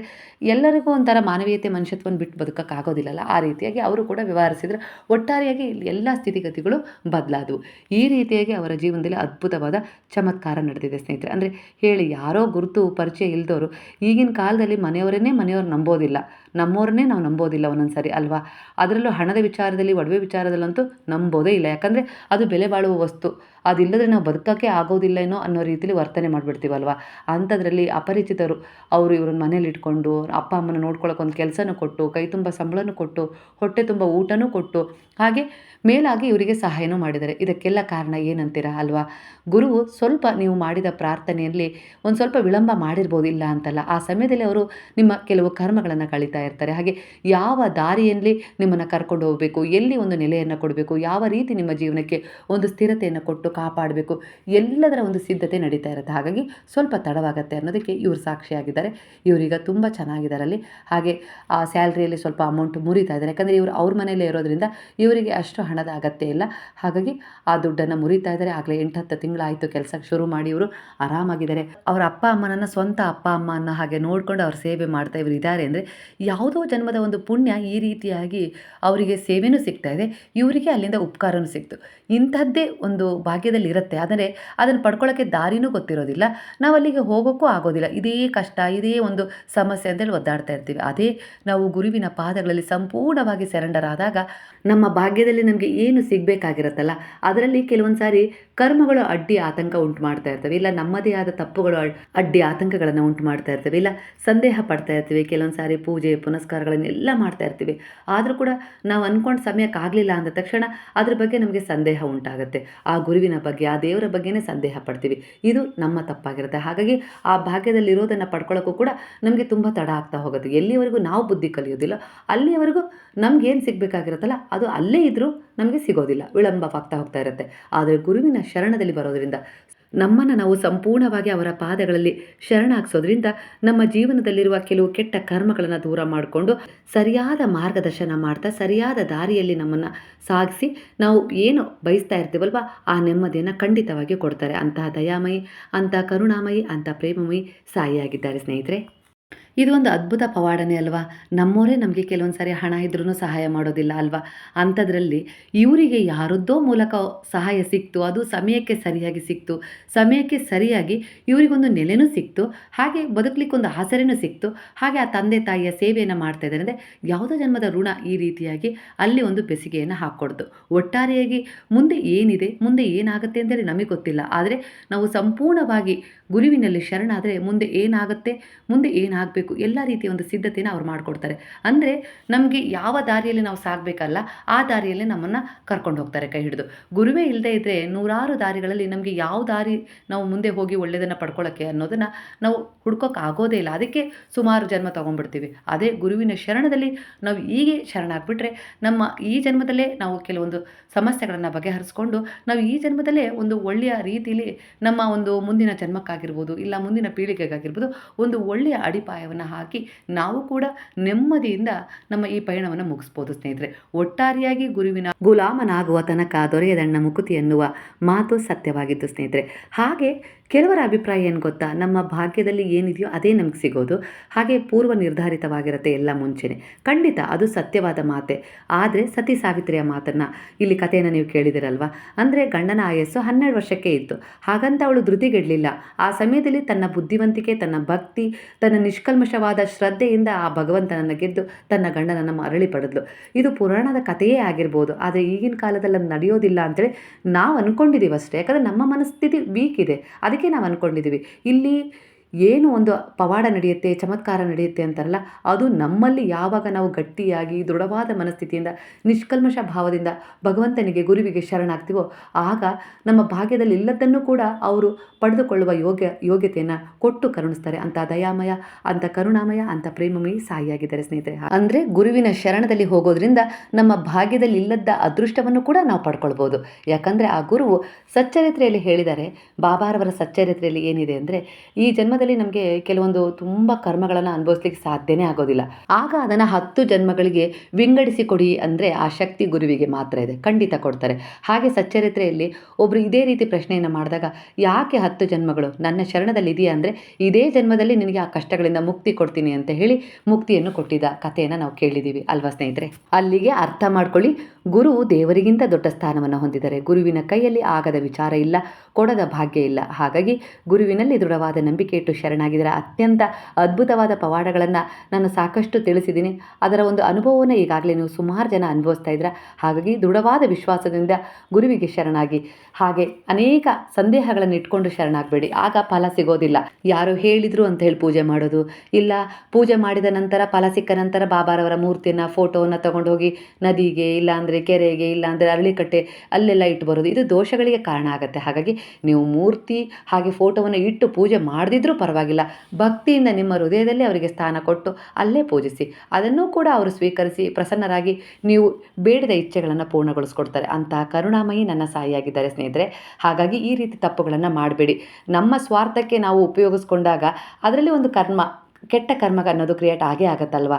ಎಲ್ಲರಿಗೂ ಒಂಥರ ಮಾನವೀಯತೆ ಮನುಷ್ಯತ್ವವನ್ನು ಬಿಟ್ಟು ಬದುಕೋಕ್ಕಾಗೋದಿಲ್ಲಲ್ಲ. ಆ ರೀತಿಯಾಗಿ ಅವರು ಕೂಡ ವ್ಯವಹರಿಸಿದ್ರು. ಒಟ್ಟಾರೆಯಾಗಿ ಎಲ್ಲ ಸ್ಥಿತಿಗತಿಗಳು ಬದಲಾದವು. ಈ ರೀತಿಯಾಗಿ ಅವರ ಜೀವನದಲ್ಲಿ ಅದ್ಭುತವಾದ ಚಮತ್ಕಾರ ನಡೆದಿದೆ ಸ್ನೇಹಿತರೆ. ಅಂದರೆ ಹೇಳಿ, ಯಾರೋ ಗುರುತು ಪರಿಚಯ ಇಲ್ಲದವರು ಈಗಿನ ಕಾಲದಲ್ಲಿ ಮನೆಯವರನ್ನೇ ಮನೆಯವ್ರು ನಂಬೋದಿಲ್ಲ. ನಮ್ಮವ್ರನ್ನೇ ನಾವು ನಂಬೋದಿಲ್ಲ ಒಂದೊಂದು ಸಾರಿ ಅಲ್ವಾ? ಅದರಲ್ಲೂ ಹಣದ ವಿಚಾರದಲ್ಲಿ, ಒಡವೆ ವಿಚಾರದಲ್ಲಂತೂ ನಂಬೋದೇ ಇಲ್ಲ. ಯಾಕಂದರೆ ಅದು ಬೆಲೆ ಬಾಳುವ ವಸ್ತು. ಅದಿಲ್ಲದ್ರೆ ನಾವು ಬದುಕೋಕ್ಕೆ ಆಗೋದಿಲ್ಲ ಏನೋ ಅನ್ನೋ ರೀತಿಯಲ್ಲಿ ವರ್ತನೆ ಮಾಡಿಬಿಡ್ತೀವಲ್ವ ಅಂಥದ್ರಲ್ಲಿ ಅಪರಿಚಿತರು, ಅವರು ಇವ್ರನ್ನ ಮನೇಲಿ ಇಟ್ಕೊಂಡು, ಅಪ್ಪ ಅಮ್ಮನ ನೋಡ್ಕೊಳಕ್ಕೆ ಒಂದು ಕೆಲಸನೂ ಕೊಟ್ಟು, ಕೈ ತುಂಬ ಸಂಬಳನೂ ಕೊಟ್ಟು, ಹೊಟ್ಟೆ ತುಂಬ ಊಟನೂ ಕೊಟ್ಟು, ಹಾಗೆ ಮೇಲಾಗಿ ಇವರಿಗೆ ಸಹಾಯನೂ ಮಾಡಿದ್ದಾರೆ. ಇದಕ್ಕೆಲ್ಲ ಕಾರಣ ಏನಂತೀರಾ ಅಲ್ವಾ? ಗುರು, ಸ್ವಲ್ಪ ನೀವು ಮಾಡಿದ ಪ್ರಾರ್ಥನೆಯಲ್ಲಿ ಒಂದು ಸ್ವಲ್ಪ ವಿಳಂಬ ಮಾಡಿರ್ಬೋದು ಇಲ್ಲ ಅಂತಲ್ಲ. ಆ ಸಮಯದಲ್ಲಿ ಅವರು ನಿಮ್ಮ ಕೆಲವು ಕರ್ಮಗಳನ್ನು ಕಳೀತಾ ಇರ್ತಾರೆ. ಹಾಗೆ ಯಾವ ದಾರಿಯಲ್ಲಿ ನಿಮ್ಮನ್ನು ಕರ್ಕೊಂಡು ಹೋಗಬೇಕು, ಎಲ್ಲಿ ಒಂದು ನೆಲೆಯನ್ನು ಕೊಡಬೇಕು, ಯಾವ ರೀತಿ ನಿಮ್ಮ ಜೀವನಕ್ಕೆ ಒಂದು ಸ್ಥಿರತೆಯನ್ನು ಕೊಟ್ಟು ಕಾಪಾಡಬೇಕು, ಎಲ್ಲದರ ಒಂದು ಸಿದ್ಧತೆ ನಡೀತಾ ಇರುತ್ತೆ. ಹಾಗಾಗಿ ಸ್ವಲ್ಪ ತಡವಾಗುತ್ತೆ ಅನ್ನೋದಕ್ಕೆ ಇವರು ಸಾಕ್ಷಿಯಾಗಿದ್ದಾರೆ. ಇವರೀಗ ತುಂಬ ಚೆನ್ನಾಗಿದ್ದಾರೆ ಅಲ್ಲಿ ಹಾಗೆ ಆ ಸ್ಯಾಲ್ರಿಯಲ್ಲಿ ಸ್ವಲ್ಪ ಅಮೌಂಟ್ ಮುರಿತಾ ಇದ್ದಾರೆ. ಯಾಕಂದರೆ ಇವರು ಅವ್ರ ಮನೆಯಲ್ಲೇ ಇರೋದ್ರಿಂದ ಇವರಿಗೆ ಅಷ್ಟು ಹಣದ ಅಗತ್ಯ ಇಲ್ಲ. ಹಾಗಾಗಿ ಆ ದುಡ್ಡನ್ನು ಮುರಿತಾ ಇದ್ದಾರೆ. ಆಗಲೇ ಎಂಟು ಹತ್ತು ತಿಂಗಳಾಯಿತು ಕೆಲಸಕ್ಕೆ ಶುರು ಮಾಡಿ ಇವರು ಆರಾಮಾಗಿದ್ದಾರೆ. ಅವರ ಅಪ್ಪ ಅಮ್ಮನನ್ನು ಸ್ವಂತ ಅಪ್ಪ ಅಮ್ಮ ಅನ್ನೋ ಹಾಗೆ ನೋಡಿಕೊಂಡು ಅವ್ರ ಸೇವೆ ಮಾಡ್ತಾ ಇವರು ಇದ್ದಾರೆ ಅಂದರೆ ಯಾವುದೋ ಜನ್ಮದ ಒಂದು ಪುಣ್ಯ ಈ ರೀತಿಯಾಗಿ ಅವರಿಗೆ ಸೇವೆನೂ ಸಿಗ್ತಾ ಇದೆ. ಇವರಿಗೆ ಅಲ್ಲಿಂದ ಉಪಕಾರನೂ ಸಿಕ್ತು ಇಂಥದ್ದೇ ಒಂದು ಭಾಗ್ಯದಲ್ಲಿ ಇರುತ್ತೆ. ಆದರೆ ಅದನ್ನು ಪಡ್ಕೊಳ್ಳೋಕ್ಕೆ ದಾರಿನೂ ಗೊತ್ತಿರೋದಿಲ್ಲ. ನಾವು ಅಲ್ಲಿಗೆ ಹೋಗೋಕ್ಕೂ ಆಗೋದಿಲ್ಲ. ಇದೇ ಕಷ್ಟ, ಇದೇ ಒಂದು ಸಮಸ್ಯೆ ಅಂತೇಳಿ ಒದ್ದಾಡ್ತಾ ಇರ್ತೀವಿ. ಅದೇ ನಾವು ಗುರುವಿನ ಪಾದಗಳಲ್ಲಿ ಸಂಪೂರ್ಣವಾಗಿ ಸೆರೆಂಡರ್ ಆದಾಗ ನಮ್ಮ ಭಾಗ್ಯದಲ್ಲಿ ನಮಗೆ ಏನು ಸಿಗಬೇಕಾಗಿರುತ್ತಲ್ಲ? ಅದರಲ್ಲಿ ಕೆಲವೊಂದು ಸಾರಿ ಕರ್ಮಗಳು ಅಡ್ಡಿ ಆತಂಕ ಉಂಟು ಮಾಡ್ತಾ ಇರ್ತವೆ. ಇಲ್ಲ ನಮ್ಮದೇ ಆದ ತಪ್ಪುಗಳು ಅಡ್- ಅಡ್ಡಿ ಆತಂಕಗಳನ್ನು ಉಂಟು ಮಾಡ್ತಾ ಇರ್ತವೆ. ಇಲ್ಲ ಸಂದೇಹ ಪಡ್ತಾ ಇರ್ತೀವಿ. ಕೆಲವೊಂದು ಸಾರಿ ಪೂಜೆ, ಪುನಸ್ಕಾರಗಳನ್ನೆಲ್ಲ ಮಾಡ್ತಾ ಇರ್ತೀವಿ. ಆದರೂ ಕೂಡ ನಾವು ಅಂದ್ಕೊಂಡು ಸಮಯಕ್ಕೆ ಆಗಲಿಲ್ಲ ಅಂದ ತಕ್ಷಣ ಅದ್ರ ಬಗ್ಗೆ ನಮಗೆ ಸಂದೇಹ ಉಂಟಾಗುತ್ತೆ. ಆ ಗುರುವಿನ ಬಗ್ಗೆ, ಆ ದೇವರ ಬಗ್ಗೆನೇ ಸಂದೇಹ ಪಡ್ತೀವಿ. ಇದು ನಮ್ಮ ತಪ್ಪಾಗಿರುತ್ತೆ. ಹಾಗಾಗಿ ಆ ಭಾಗ್ಯದಲ್ಲಿರೋದನ್ನು ಪಡ್ಕೊಳ್ಳೋಕ್ಕೂ ಕೂಡ ನಮಗೆ ತುಂಬ ತಡ ಆಗ್ತಾ ಹೋಗುತ್ತೆ. ಎಲ್ಲಿವರೆಗೂ ನಾವು ಬುದ್ಧಿ ಕಲಿಯೋದಿಲ್ಲ ಅಲ್ಲಿಯವರೆಗೂ ಏನು ಸಿಗಬೇಕಾಗಿರುತ್ತಲ್ಲ, ಅದು ಅಲ್ಲೇ ಇದ್ದರೂ ನಮಗೆ ಸಿಗೋದಿಲ್ಲ ವಿಳಂಬವಾಗ್ತಾ ಹೋಗ್ತಾ ಇರುತ್ತೆ. ಆದರೆ ಗುರುವಿನ ಶರಣದಲ್ಲಿ ಬರೋದರಿಂದ, ನಮ್ಮನ್ನು ನಾವು ಸಂಪೂರ್ಣವಾಗಿ ಅವರ ಪಾದಗಳಲ್ಲಿ ಶರಣಾಗಿಸೋದ್ರಿಂದ ನಮ್ಮ ಜೀವನದಲ್ಲಿರುವ ಕೆಲವು ಕೆಟ್ಟ ಕರ್ಮಗಳನ್ನು ದೂರ ಮಾಡಿಕೊಂಡು ಸರಿಯಾದ ಮಾರ್ಗದರ್ಶನ ಮಾಡ್ತಾ, ಸರಿಯಾದ ದಾರಿಯಲ್ಲಿ ನಮ್ಮನ್ನು ಸಾಗಿಸಿ ನಾವು ಏನು ಬಯಸ್ತಾ ಇರ್ತೀವಲ್ವ, ಆ ನೆಮ್ಮದಿಯನ್ನು ಖಂಡಿತವಾಗಿ ಕೊಡ್ತಾರೆ. ಅಂತಹ ದಯಾಮಯಿ, ಅಂತಹ ಕರುಣಾಮಯಿ, ಅಂತಹ ಪ್ರೇಮಮಯಿ ಸಾಯಿಯಾಗಿದ್ದಾರೆ ಸ್ನೇಹಿತರೆ. ಇದು ಒಂದು ಅದ್ಭುತ ಪವಾಡನೆ ಅಲ್ವಾ? ನಮ್ಮೋರೇ ನಮಗೆ ಕೆಲವೊಂದು ಸಾರಿ ಹಣ ಇದ್ರೂ ಸಹಾಯ ಮಾಡೋದಿಲ್ಲ ಅಲ್ವಾ? ಅಂಥದ್ರಲ್ಲಿ ಇವರಿಗೆ ಯಾರದ್ದೋ ಮೂಲಕ ಸಹಾಯ ಸಿಕ್ತು, ಅದು ಸಮಯಕ್ಕೆ ಸರಿಯಾಗಿ ಸಿಕ್ತು, ಸಮಯಕ್ಕೆ ಸರಿಯಾಗಿ ಇವರಿಗೊಂದು ನೆಲೆನೂ ಸಿಕ್ತು, ಹಾಗೆ ಬದುಕಲಿಕ್ಕೊಂದು ಆಸರೆನೂ ಸಿಕ್ತು, ಹಾಗೆ ಆ ತಂದೆ ತಾಯಿಯ ಸೇವೆಯನ್ನು ಮಾಡ್ತಾ ಇದ್ದಾರೆ. ಅಂದರೆ ಯಾವುದೋ ಜನ್ಮದ ಋಣ ಈ ರೀತಿಯಾಗಿ ಅಲ್ಲಿ ಒಂದು ಬೆಸಿಗೆಯನ್ನು ಹಾಕ್ಕೊಡ್ದು. ಒಟ್ಟಾರೆಯಾಗಿ ಮುಂದೆ ಏನಿದೆ, ಮುಂದೆ ಏನಾಗುತ್ತೆ ಅಂತೇಳಿ ನಮಗೆ ಗೊತ್ತಿಲ್ಲ. ಆದರೆ ನಾವು ಸಂಪೂರ್ಣವಾಗಿ ಗುರುವಿನಲ್ಲಿ ಶರಣಾದರೆ ಮುಂದೆ ಏನಾಗುತ್ತೆ, ಮುಂದೆ ಏನಾಗಬೇಕು ಎಲ್ಲ ರೀತಿಯ ಒಂದು ಸಿದ್ಧತೆಯನ್ನು ಅವ್ರು ಮಾಡಿಕೊಡ್ತಾರೆ. ಅಂದರೆ ನಮಗೆ ಯಾವ ದಾರಿಯಲ್ಲಿ ನಾವು ಸಾಗಬೇಕಲ್ಲ, ಆ ದಾರಿಯಲ್ಲಿ ನಮ್ಮನ್ನು ಕರ್ಕೊಂಡು ಹೋಗ್ತಾರೆ ಕೈ ಹಿಡಿದು. ಗುರುವೇ ಇಲ್ಲದೆ ಇದ್ದರೆ ನೂರಾರು ದಾರಿಗಳಲ್ಲಿ ನಮಗೆ ಯಾವ ದಾರಿ ನಾವು ಮುಂದೆ ಹೋಗಿ ಒಳ್ಳೆಯದನ್ನು ಪಡ್ಕೊಳ್ಳೋಕ್ಕೆ ಅನ್ನೋದನ್ನು ನಾವು ಹುಡ್ಕೋಕ್ಕೆ ಆಗೋದೇ ಇಲ್ಲ. ಅದಕ್ಕೆ ಸುಮಾರು ಜನ್ಮ ತೊಗೊಂಡ್ಬಿಡ್ತೀವಿ. ಅದೇ ಗುರುವಿನ ಶರಣದಲ್ಲಿ ನಾವು ಹೀಗೆ ಶರಣಾಗ್ಬಿಟ್ರೆ ನಮ್ಮ ಈ ಜನ್ಮದಲ್ಲೇ ನಾವು ಕೆಲವೊಂದು ಸಮಸ್ಯೆಗಳನ್ನು ಬಗೆಹರಿಸ್ಕೊಂಡು ನಾವು ಈ ಜನ್ಮದಲ್ಲೇ ಒಂದು ಒಳ್ಳೆಯ ರೀತಿಯಲ್ಲಿ ನಮ್ಮ ಒಂದು ಮುಂದಿನ ಜನ್ಮಕ್ಕಾಗಿರ್ಬೋದು, ಇಲ್ಲ ಮುಂದಿನ ಪೀಳಿಗೆಗಾಗಿರ್ಬೋದು, ಒಂದು ಒಳ್ಳೆಯ ಅಡಿಪಾಯವನ್ನು ಹಾಕಿ ನಾವು ಕೂಡ ನೆಮ್ಮದಿಯಿಂದ ನಮ್ಮ ಈ ಪಯಣವನ್ನು ಮುಗಿಸ್ಬೋದು ಸ್ನೇಹಿತರೆ. ಒಟ್ಟಾರೆಯಾಗಿ ಗುರುವಿನ ಗುಲಾಮನಾಗುವ ತನಕ ದೊರೆಯದಣ್ಣ ಮುಕುತಿ ಎನ್ನುವ ಮಾತು ಸತ್ಯವಾಗಿತ್ತು ಸ್ನೇಹಿತರೆ. ಹಾಗೆ ಕೆಲವರ ಅಭಿಪ್ರಾಯ ಏನು ಗೊತ್ತಾ? ನಮ್ಮ ಭಾಗ್ಯದಲ್ಲಿ ಏನಿದೆಯೋ ಅದೇ ನಮಗೆ ಸಿಗೋದು. ಹಾಗೆ ಪೂರ್ವ ನಿರ್ಧಾರಿತವಾಗಿರುತ್ತೆ ಎಲ್ಲ ಮುಂಚೆನೆ. ಖಂಡಿತ ಅದು ಸತ್ಯವಾದ ಮಾತೆ. ಆದರೆ ಸತಿ ಸಾವಿತ್ರಿಯ ಮಾತನ್ನು ಇಲ್ಲಿ ಕಥೆಯನ್ನು ನೀವು ಕೇಳಿದಿರಲ್ವಾ? ಅಂದರೆ ಗಂಡನ ಆಯಸ್ಸು ಹನ್ನೆರಡು ವರ್ಷಕ್ಕೆ ಇತ್ತು. ಹಾಗಂತ ಅವಳು ಧೃತಿಗೆಡಲಿಲ್ಲ. ಆ ಸಮಯದಲ್ಲಿ ತನ್ನ ಬುದ್ಧಿವಂತಿಕೆ, ತನ್ನ ಭಕ್ತಿ, ತನ್ನ ನಿಷ್ಕಲ್ಮಶವಾದ ಶ್ರದ್ಧೆಯಿಂದ ಆ ಭಗವಂತನನ್ನು ಗೆದ್ದು ತನ್ನ ಗಂಡನನ್ನು ಮರಳಿ ಪಡೆದ್ಲು. ಇದು ಪುರಾಣದ ಕಥೆಯೇ ಆಗಿರ್ಬೋದು, ಆದರೆ ಈಗಿನ ಕಾಲದಲ್ಲಿ ಅದು ನಡೆಯೋದಿಲ್ಲ ಅಂತೇಳಿ ನಾವು ಅಂದ್ಕೊಂಡಿದ್ದೀವಿ ಅಷ್ಟೇ. ಯಾಕಂದರೆ ನಮ್ಮ ಮನಸ್ಥಿತಿ ವೀಕ್ ಇದೆ. ಅದಕ್ಕೆ ನಾವು ಅಂದ್ಕೊಂಡಿದ್ದೀವಿ ಇಲ್ಲಿ ಏನು ಒಂದು ಪವಾಡ ನಡೆಯುತ್ತೆ, ಚಮತ್ಕಾರ ನಡೆಯುತ್ತೆ ಅಂತಾರಲ್ಲ, ಅದು ನಮ್ಮಲ್ಲಿ ಯಾವಾಗ ನಾವು ಗಟ್ಟಿಯಾಗಿ, ದೃಢವಾದ ಮನಸ್ಥಿತಿಯಿಂದ, ನಿಷ್ಕಲ್ಮಶ ಭಾವದಿಂದ ಭಗವಂತನಿಗೆ, ಗುರುವಿಗೆ ಶರಣಾಗ್ತೀವೋ, ಆಗ ನಮ್ಮ ಭಾಗ್ಯದಲ್ಲಿ ಇಲ್ಲದನ್ನು ಕೂಡ ಅವರು ಪಡೆದುಕೊಳ್ಳುವ ಯೋಗ್ಯ, ಯೋಗ್ಯತೆಯನ್ನು ಕೊಟ್ಟು ಕರುಣಿಸ್ತಾರೆ. ಅಂತ ದಯಾಮಯ, ಅಂತ ಕರುಣಾಮಯ, ಅಂತ ಪ್ರೇಮಮಯಿ ಸಾಯಿಯಾಗಿದ್ದಾರೆ ಸ್ನೇಹಿತರೆ. ಅಂದರೆ ಗುರುವಿನ ಶರಣದಲ್ಲಿ ಹೋಗೋದ್ರಿಂದ ನಮ್ಮ ಭಾಗ್ಯದಲ್ಲಿ ಇಲ್ಲದ ಅದೃಷ್ಟವನ್ನು ಕೂಡ ನಾವು ಪಡ್ಕೊಳ್ಬೋದು. ಯಾಕಂದರೆ ಆ ಗುರುವು ಸಚ್ಚರಿತ್ರೆಯಲ್ಲಿ ಹೇಳಿದ್ದಾರೆ, ಬಾಬಾರವರ ಸಚ್ಚರಿತ್ರೆಯಲ್ಲಿ ಏನಿದೆ ಅಂದರೆ, ಈ ಜನ್ಮದಲ್ಲಿ ನಮಗೆ ಕೆಲವೊಂದು ತುಂಬ ಕರ್ಮಗಳನ್ನು ಅನುಭವಿಸ್ಲಿಕ್ಕೆ ಸಾಧ್ಯನೇ ಆಗೋದಿಲ್ಲ. ಆಗ ಅದನ್ನು ಹತ್ತು ಜನ್ಮಗಳಿಗೆ ವಿಂಗಡಿಸಿ ಕೊಡಿ ಅಂದರೆ ಆ ಶಕ್ತಿ ಗುರುವಿಗೆ ಮಾತ್ರ ಇದೆ. ಖಂಡಿತ ಕೊಡ್ತಾರೆ. ಹಾಗೆ ಸಚ್ಚರಿತ್ರೆಯಲ್ಲಿ ಒಬ್ಬರು ಇದೇ ರೀತಿ ಪ್ರಶ್ನೆಯನ್ನು ಮಾಡಿದಾಗ, ಯಾಕೆ ಹತ್ತು ಜನ್ಮಗಳು? ನನ್ನ ಶರಣದಲ್ಲಿ ಇದೆಯಾ? ಅಂದರೆ, ಇದೇ ಜನ್ಮದಲ್ಲಿ ನಿನಗೆ ಆ ಕಷ್ಟಗಳಿಂದ ಮುಕ್ತಿ ಕೊಡ್ತೀನಿ ಅಂತ ಹೇಳಿ ಮುಕ್ತಿಯನ್ನು ಕೊಟ್ಟಿದ್ದ ಕಥೆಯನ್ನು ನಾವು ಕೇಳಿದ್ದೀವಿ ಅಲ್ವಾ ಸ್ನೇಹಿತರೆ? ಅಲ್ಲಿಗೆ ಅರ್ಥ ಮಾಡ್ಕೊಳ್ಳಿ, ಗುರು ದೇವರಿಗಿಂತ ದೊಡ್ಡ ಸ್ಥಾನವನ್ನು ಹೊಂದಿದ್ದಾರೆ. ಗುರುವಿನ ಕೈಯಲ್ಲಿ ಆಗದ ವಿಚಾರ ಇಲ್ಲ, ಕೊಡದ ಭಾಗ್ಯ ಇಲ್ಲ. ಹಾಗಾಗಿ ಗುರುವಿನಲ್ಲಿ ದೃಢವಾದ ನಂಬಿಕೆ ಇಟ್ಟು ಶರಣಾಗಿದ್ದರ? ಅತ್ಯಂತ ಅದ್ಭುತವಾದ ಪವಾಡಗಳನ್ನು ನಾನು ಸಾಕಷ್ಟು ತಿಳಿಸಿದ್ದೀನಿ. ಅದರ ಒಂದು ಅನುಭವವನ್ನು ಈಗಾಗಲೇ ನೀವು ಸುಮಾರು ಜನ ಅನುಭವಿಸ್ತಾ ಇದ್ದೀರ? ಹಾಗಾಗಿ ದೃಢವಾದ ವಿಶ್ವಾಸದಿಂದ ಗುರುವಿಗೆ ಶರಣಾಗಿ. ಹಾಗೆ ಅನೇಕ ಸಂದೇಹಗಳನ್ನು ಇಟ್ಕೊಂಡು ಶರಣಾಗಬೇಡಿ. ಆಗ ಫಲ ಸಿಗೋದಿಲ್ಲ. ಯಾರು ಹೇಳಿದರು ಅಂತ ಹೇಳಿ ಪೂಜೆ ಮಾಡೋದು. ಇಲ್ಲ, ಪೂಜೆ ಮಾಡಿದ ನಂತರ ಫಲ ಸಿಕ್ಕ ನಂತರ ಬಾಬಾರವರ ಮೂರ್ತಿಯನ್ನು, ಫೋಟೋವನ್ನು ತಗೊಂಡು ಹೋಗಿ ನದಿಗೆ, ಇಲ್ಲಾಂದರೆ ಕೆರೆಗೆ, ಇಲ್ಲಾಂದರೆ ಅರಳಿಕಟ್ಟೆ ಅಲ್ಲೆಲ್ಲ ಇಟ್ಟು ಬರೋದು. ಇದು ದೋಷಗಳಿಗೆ ಕಾರಣ ಆಗುತ್ತೆ. ಹಾಗಾಗಿ ನೀವು ಮೂರ್ತಿ ಹಾಗೆ ಫೋಟೋವನ್ನು ಇಟ್ಟು ಪೂಜೆ ಮಾಡದಿದ್ರೂ ಪರವಾಗಿಲ್ಲ. ಭಕ್ತಿಯಿಂದ ನಿಮ್ಮ ಹೃದಯದಲ್ಲಿ ಅವರಿಗೆ ಸ್ಥಾನ ಕೊಟ್ಟು ಅಲ್ಲೇ ಪೂಜಿಸಿ. ಅದನ್ನು ಕೂಡ ಅವರು ಸ್ವೀಕರಿಸಿ ಪ್ರಸನ್ನರಾಗಿ ನೀವು ಬೇಡದ ಇಚ್ಛೆಗಳನ್ನು ಪೂರ್ಣಗೊಳಿಸ್ಕೊಡ್ತಾರೆ. ಅಂತಹ ಕರುಣಾಮಯಿ ನನ್ನ ಸಾಯಿಯಾಗಿದ್ದಾರೆ ಸ್ನೇಹಿತರೆ. ಹಾಗಾಗಿ ಈ ರೀತಿ ತಪ್ಪುಗಳನ್ನು ಮಾಡಬೇಡಿ. ನಮ್ಮ ಸ್ವಾರ್ಥಕ್ಕೆ ನಾವು ಉಪಯೋಗಿಸ್ಕೊಂಡಾಗ ಅದರಲ್ಲಿ ಒಂದು ಕರ್ಮ, ಕೆಟ್ಟ ಕರ್ಮ ಅನ್ನೋದು ಕ್ರಿಯೇಟ್ ಆಗೇ ಆಗುತ್ತಲ್ವ?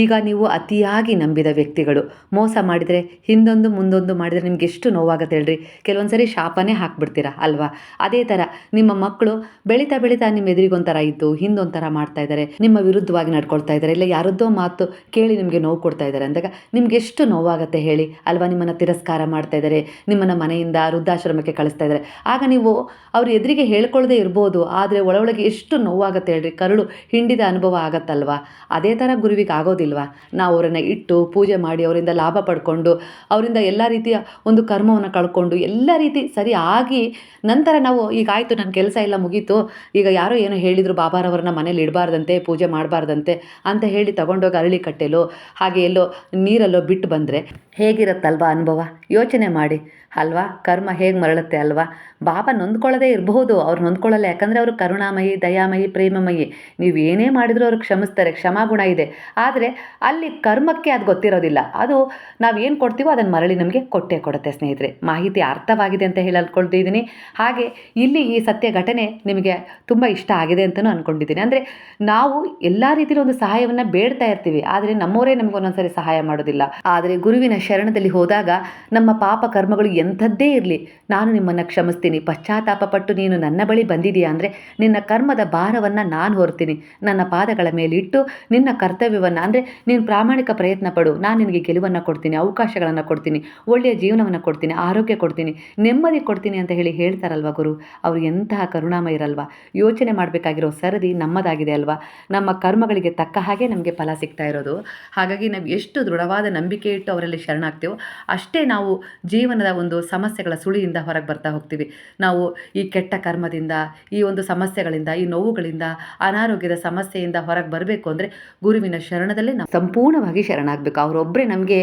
ಈಗ ನೀವು ಅತಿಯಾಗಿ ನಂಬಿದ ವ್ಯಕ್ತಿಗಳು, ಮೋಸ ಮಾಡಿದರೆ, ಹಿಂದೊಂದು ಮುಂದೊಂದು ಮಾಡಿದರೆ ನಿಮ್ಗೆ ಎಷ್ಟು ನೋವಾಗುತ್ತೆ ಹೇಳ್ರಿ? ಕೆಲವೊಂದು ಸರಿ ಶಾಪನೇ ಹಾಕ್ಬಿಡ್ತೀರಾ ಅಲ್ವಾ? ಅದೇ ಥರ ನಿಮ್ಮ ಮಕ್ಕಳು ಬೆಳೀತಾ ಬೆಳೀತಾ ನಿಮ್ಮ ಎದುರಿಗೊಂಥರ ಇದ್ದು, ಹಿಂದೊಂಥರ ಮಾಡ್ತಾ ಇದ್ದಾರೆ, ನಿಮ್ಮ ವಿರುದ್ಧವಾಗಿ ನಡ್ಕೊಳ್ತಾ ಇದ್ದಾರೆ, ಇಲ್ಲ ಯಾರದ್ದೋ ಮಾತು ಕೇಳಿ ನಿಮಗೆ ನೋವು ಕೊಡ್ತಾ ಇದ್ದಾರೆ ಅಂದಾಗ ನಿಮ್ಗೆ ಎಷ್ಟು ನೋವಾಗುತ್ತೆ ಹೇಳಿ? ಅಲ್ವಾ ನಿಮ್ಮನ್ನು ತಿರಸ್ಕಾರ ಮಾಡ್ತಾ ಇದ್ದಾರೆ, ನಿಮ್ಮನ್ನು ಮನೆಯಿಂದ ವೃದ್ಧಾಶ್ರಮಕ್ಕೆ ಕಳಿಸ್ತಾ ಇದ್ದಾರೆ. ಆಗ ನೀವು ಅವ್ರ ಎದುರಿಗೆ ಹೇಳ್ಕೊಳ್ಳದೆ ಇರ್ಬೋದು, ಆದರೆ ಒಳಗೆ ಎಷ್ಟು ನೋವಾಗುತ್ತೆ ಹೇಳ್ರಿ? ಕರುಳು ಹಿಂಡಿದ ಅನುಭವ ಆಗತ್ತಲ್ವಾ? ಅದೇ ಥರ ಗುರುವಿಗೆ ಆಗೋದಿಲ್ವಾ ನಾವು ಅವರನ್ನು ಇಟ್ಟು ಪೂಜೆ ಮಾಡಿ ಅವರಿಂದ ಲಾಭ ಪಡ್ಕೊಂಡು ಅವರಿಂದ ಎಲ್ಲ ರೀತಿಯ ಒಂದು ಕರ್ಮವನ್ನು ಕಳ್ಕೊಂಡು ಎಲ್ಲ ರೀತಿ ಸರಿ ಆಗಿ ನಂತರ ನಾವು ಈಗ ಆಯಿತು ನನ್ನ ಕೆಲಸ ಎಲ್ಲ ಮುಗೀತು, ಈಗ ಯಾರೋ ಏನೋ ಹೇಳಿದರು ಬಾಬಾರವ್ರನ್ನ ಮನೇಲಿ ಇಡಬಾರ್ದಂತೆ, ಪೂಜೆ ಮಾಡಬಾರ್ದಂತೆ ಅಂತ ಹೇಳಿ ತಗೊಂಡೋಗಿ ಅರಳಿ ಕಟ್ಟೆಲೋ, ಹಾಗೆ ಎಲ್ಲೋ ನೀರಲ್ಲೋ ಬಿಟ್ಟು ಬಂದರೆ ಹೇಗಿರುತ್ತಲ್ವಾ ಅನುಭವ? ಯೋಚನೆ ಮಾಡಿ. ಅಲ್ವಾ? ಕರ್ಮ ಹೇಗೆ ಮರಳುತ್ತೆ ಅಲ್ವಾ? ಬಾಬಾ ನೊಂದ್ಕೊಳ್ಳೋದೇ ಇರಬಹುದು. ಅವ್ರು ನೊಂದ್ಕೊಳ್ಳಲ್ಲ. ಯಾಕಂದರೆ ಅವರು ಕರುಣಾಮಯಿ, ದಯಾಮಯಿ, ಪ್ರೇಮಮಯಿ. ನೀವು ಏನೇ ಮಾಡಿದರೂ ಅವ್ರು ಕ್ಷಮಿಸ್ತಾರೆ. ಕ್ಷಮಾಗುಣ ಇದೆ. ಆದರೆ ಅಲ್ಲಿ ಕರ್ಮಕ್ಕೆ ಅದು ಗೊತ್ತಿರೋದಿಲ್ಲ. ಅದು ನಾವು ಏನು ಕೊಡ್ತೀವೋ ಅದನ್ನು ಮರಳಿ ನಮಗೆ ಕೊಟ್ಟೇ ಕೊಡುತ್ತೆ ಸ್ನೇಹಿತರೆ. ಮಾಹಿತಿ ಅರ್ಥವಾಗಿದೆ ಅಂತ ಹೇಳಿ ಅಂದ್ಕೊಳ್ತಿದ್ದೀನಿ ಹಾಗೆ ಇಲ್ಲಿ ಈ ಸತ್ಯ ಘಟನೆ ನಿಮಗೆ ತುಂಬ ಇಷ್ಟ ಆಗಿದೆ ಅಂತಲೂ ಅಂದ್ಕೊಂಡಿದ್ದೀನಿ ಅಂದರೆ ನಾವು ಎಲ್ಲ ರೀತಿಯಲ್ಲಿ ಒಂದು ಸಹಾಯವನ್ನು ಬೇಡ್ತಾ ಇರ್ತೀವಿ. ಆದರೆ ನಮ್ಮವರೇ ನಮಗೆ ಒಂದೊಂದ್ಸರಿ ಸಹಾಯ ಮಾಡೋದಿಲ್ಲ. ಆದರೆ ಗುರುವಿನ ಶರಣದಲ್ಲಿ ಹೋದಾಗ ನಮ್ಮ ಪಾಪ ಕರ್ಮಗಳು ಎಂಥದ್ದೇ ಇರಲಿ, ನಾನು ನಿಮ್ಮನ್ನು ಕ್ಷಮಿಸ್ತೀನಿ. ಪಶ್ಚಾತ್ತಾಪ ಪಟ್ಟು ನೀನು ನನ್ನ ಬಳಿ ಬಂದಿದೆಯಾ ಅಂದರೆ ನಿನ್ನ ಕರ್ಮದ ಭಾರವನ್ನು ನಾನು ಹೊರ್ತೀನಿ ನನ್ನ ಪಾದಗಳ ಮೇಲಿಟ್ಟು ನಿನ್ನ ಕರ್ತವ್ಯವನ್ನು ಅಂದರೆ ನೀನು ಪ್ರಾಮಾಣಿಕ ಪ್ರಯತ್ನ ಪಡು. ನಾನು ನಿನಗೆ ಗೆಲುವನ್ನು ಕೊಡ್ತೀನಿ, ಅವಕಾಶಗಳನ್ನು ಕೊಡ್ತೀನಿ, ಒಳ್ಳೆಯ ಜೀವನವನ್ನು ಕೊಡ್ತೀನಿ, ಆರೋಗ್ಯ ಕೊಡ್ತೀನಿ, ನೆಮ್ಮದಿ ಕೊಡ್ತೀನಿ ಅಂತ ಹೇಳಿ ಹೇಳ್ತಾರಲ್ವ ಗುರು? ಅವರು ಎಂತಹ ಕರುಣಾಮಯರಲ್ವಾ? ಯೋಚನೆ ಮಾಡಬೇಕಾಗಿರೋ ಸರದಿ ನಮ್ಮದಾಗಿದೆ ಅಲ್ವಾ? ನಮ್ಮ ಕರ್ಮಗಳಿಗೆ ತಕ್ಕ ಹಾಗೆ ನಮಗೆ ಫಲ ಸಿಗ್ತಾ ಇರೋದು. ಹಾಗಾಗಿ ನಾವು ಎಷ್ಟು ದೃಢವಾದ ನಂಬಿಕೆ ಇಟ್ಟು ಅವರಲ್ಲಿ ಶರಣಾಗ್ತೇವೋ ಅಷ್ಟೇ ನಾವು ಜೀವನದ ಒಂದು ಸಮಸ್ಯೆಗಳ ಸುಳಿಯಿಂದ ಹೊರಗೆ ಬರ್ತಾ ಹೋಗ್ತೀವಿ. ನಾವು ಈ ಕೆಟ್ಟ ಕರ್ಮದಿಂದ, ಈ ಒಂದು ಸಮಸ್ಯೆಗಳಿಂದ, ಈ ನೋವುಗಳಿಂದ, ಅನಾರೋಗ್ಯದ ಸಮಸ್ಯೆಯಿಂದ ಹೊರಗೆ ಬರಬೇಕು ಅಂದರೆ ಗುರುವಿನ ಶರಣದಲ್ಲೇ ನಾವು ಸಂಪೂರ್ಣವಾಗಿ ಶರಣಾಗಬೇಕು. ಅವರೊಬ್ಬರೇ ನಮಗೆ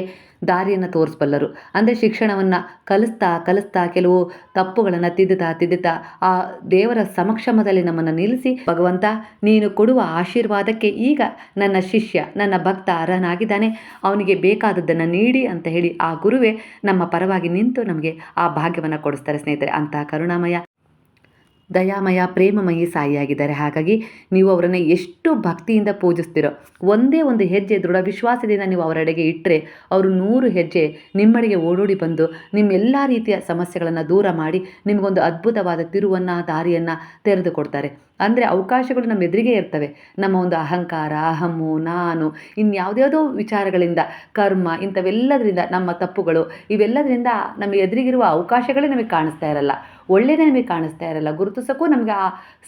ದಾರಿಯನ್ನು ತೋರಿಸ್ಬಲ್ಲರು. ಅಂದರೆ ಶಿಕ್ಷಣವನ್ನು ಕಲಿಸ್ತಾ ಕಲಿಸ್ತಾ ಕೆಲವು ತಪ್ಪುಗಳನ್ನು ತಿದ್ದುತ್ತಾ ತಿದ್ದುತ್ತಾ ಆ ದೇವರ ಸಮಕ್ಷಮದಲ್ಲಿ ನಮ್ಮನ್ನು ನಿಲ್ಲಿಸಿ, ಭಗವಂತ ನೀನು ಕೊಡುವ ಆಶೀರ್ವಾದಕ್ಕೆ ಈಗ ನನ್ನ ಶಿಷ್ಯ, ನನ್ನ ಭಕ್ತ ಅರ್ಹನಾಗಿದ್ದಾನೆ. ಅವನಿಗೆ ಬೇಕಾದದ್ದನ್ನು ನೀಡಿ ಅಂತ ಹೇಳಿ ಆ ಗುರುವೇ ನಮ್ಮ ಪರವಾಗಿ ನಿಂತು ನಮಗೆ ಆ ಭಾಗ್ಯವನ್ನು ಕೊಡಿಸ್ತಾರೆ ಸ್ನೇಹಿತರೆ ಅಂತಹ ಕರುಣಾಮಯ ದಯಾಮಯ ಪ್ರೇಮಮಯಿ ಸಾಯಿಯಾಗಿದ್ದಾರೆ. ಹಾಗಾಗಿ ನೀವು ಅವರನ್ನು ಎಷ್ಟು ಭಕ್ತಿಯಿಂದ ಪೂಜಿಸ್ತೀರೋ, ಒಂದೇ ಒಂದು ಹೆಜ್ಜೆ ದೃಢ ವಿಶ್ವಾಸದಿಂದ ನೀವು ಅವರೆಡೆಗೆ ಇಟ್ಟರೆ ಅವರು ನೂರು ಹೆಜ್ಜೆ ನಿಮ್ಮಡೆಗೆ ಓಡೋಡಿ ಬಂದು ನಿಮ್ಮೆಲ್ಲ ರೀತಿಯ ಸಮಸ್ಯೆಗಳನ್ನು ದೂರ ಮಾಡಿ ನಿಮಗೊಂದು ಅದ್ಭುತವಾದ ತಿರುವನ್ನು, ದಾರಿಯನ್ನು ತೆರೆದು ಕೊಡ್ತಾರೆ ಅಂದರೆ ಅವಕಾಶಗಳು ನಮ್ಮ ಎದುರಿಗೆ ಇರ್ತವೆ. ನಮ್ಮ ಒಂದು ಅಹಂಕಾರ, ಅಹಮ್ಮು, ನಾನು, ಇನ್ಯಾವುದ್ಯಾವುದೋ ವಿಚಾರಗಳಿಂದ, ಕರ್ಮ, ಇಂಥವೆಲ್ಲದರಿಂದ ನಮ್ಮ ತಪ್ಪುಗಳು, ಇವೆಲ್ಲದರಿಂದ ನಮ್ಮ ಎದುರಿಗಿರುವ ಅವಕಾಶಗಳೇ ನಮಗೆ ಕಾಣಿಸ್ತಾ ಇರಲ್ಲ. ಒಳ್ಳೆಯದೇ ನಮಗೆ ಕಾಣಿಸ್ತಾ ಇರಲ್ಲ. ಗುರುತಿಸೋಕ್ಕೂ ನಮಗೆ ಆ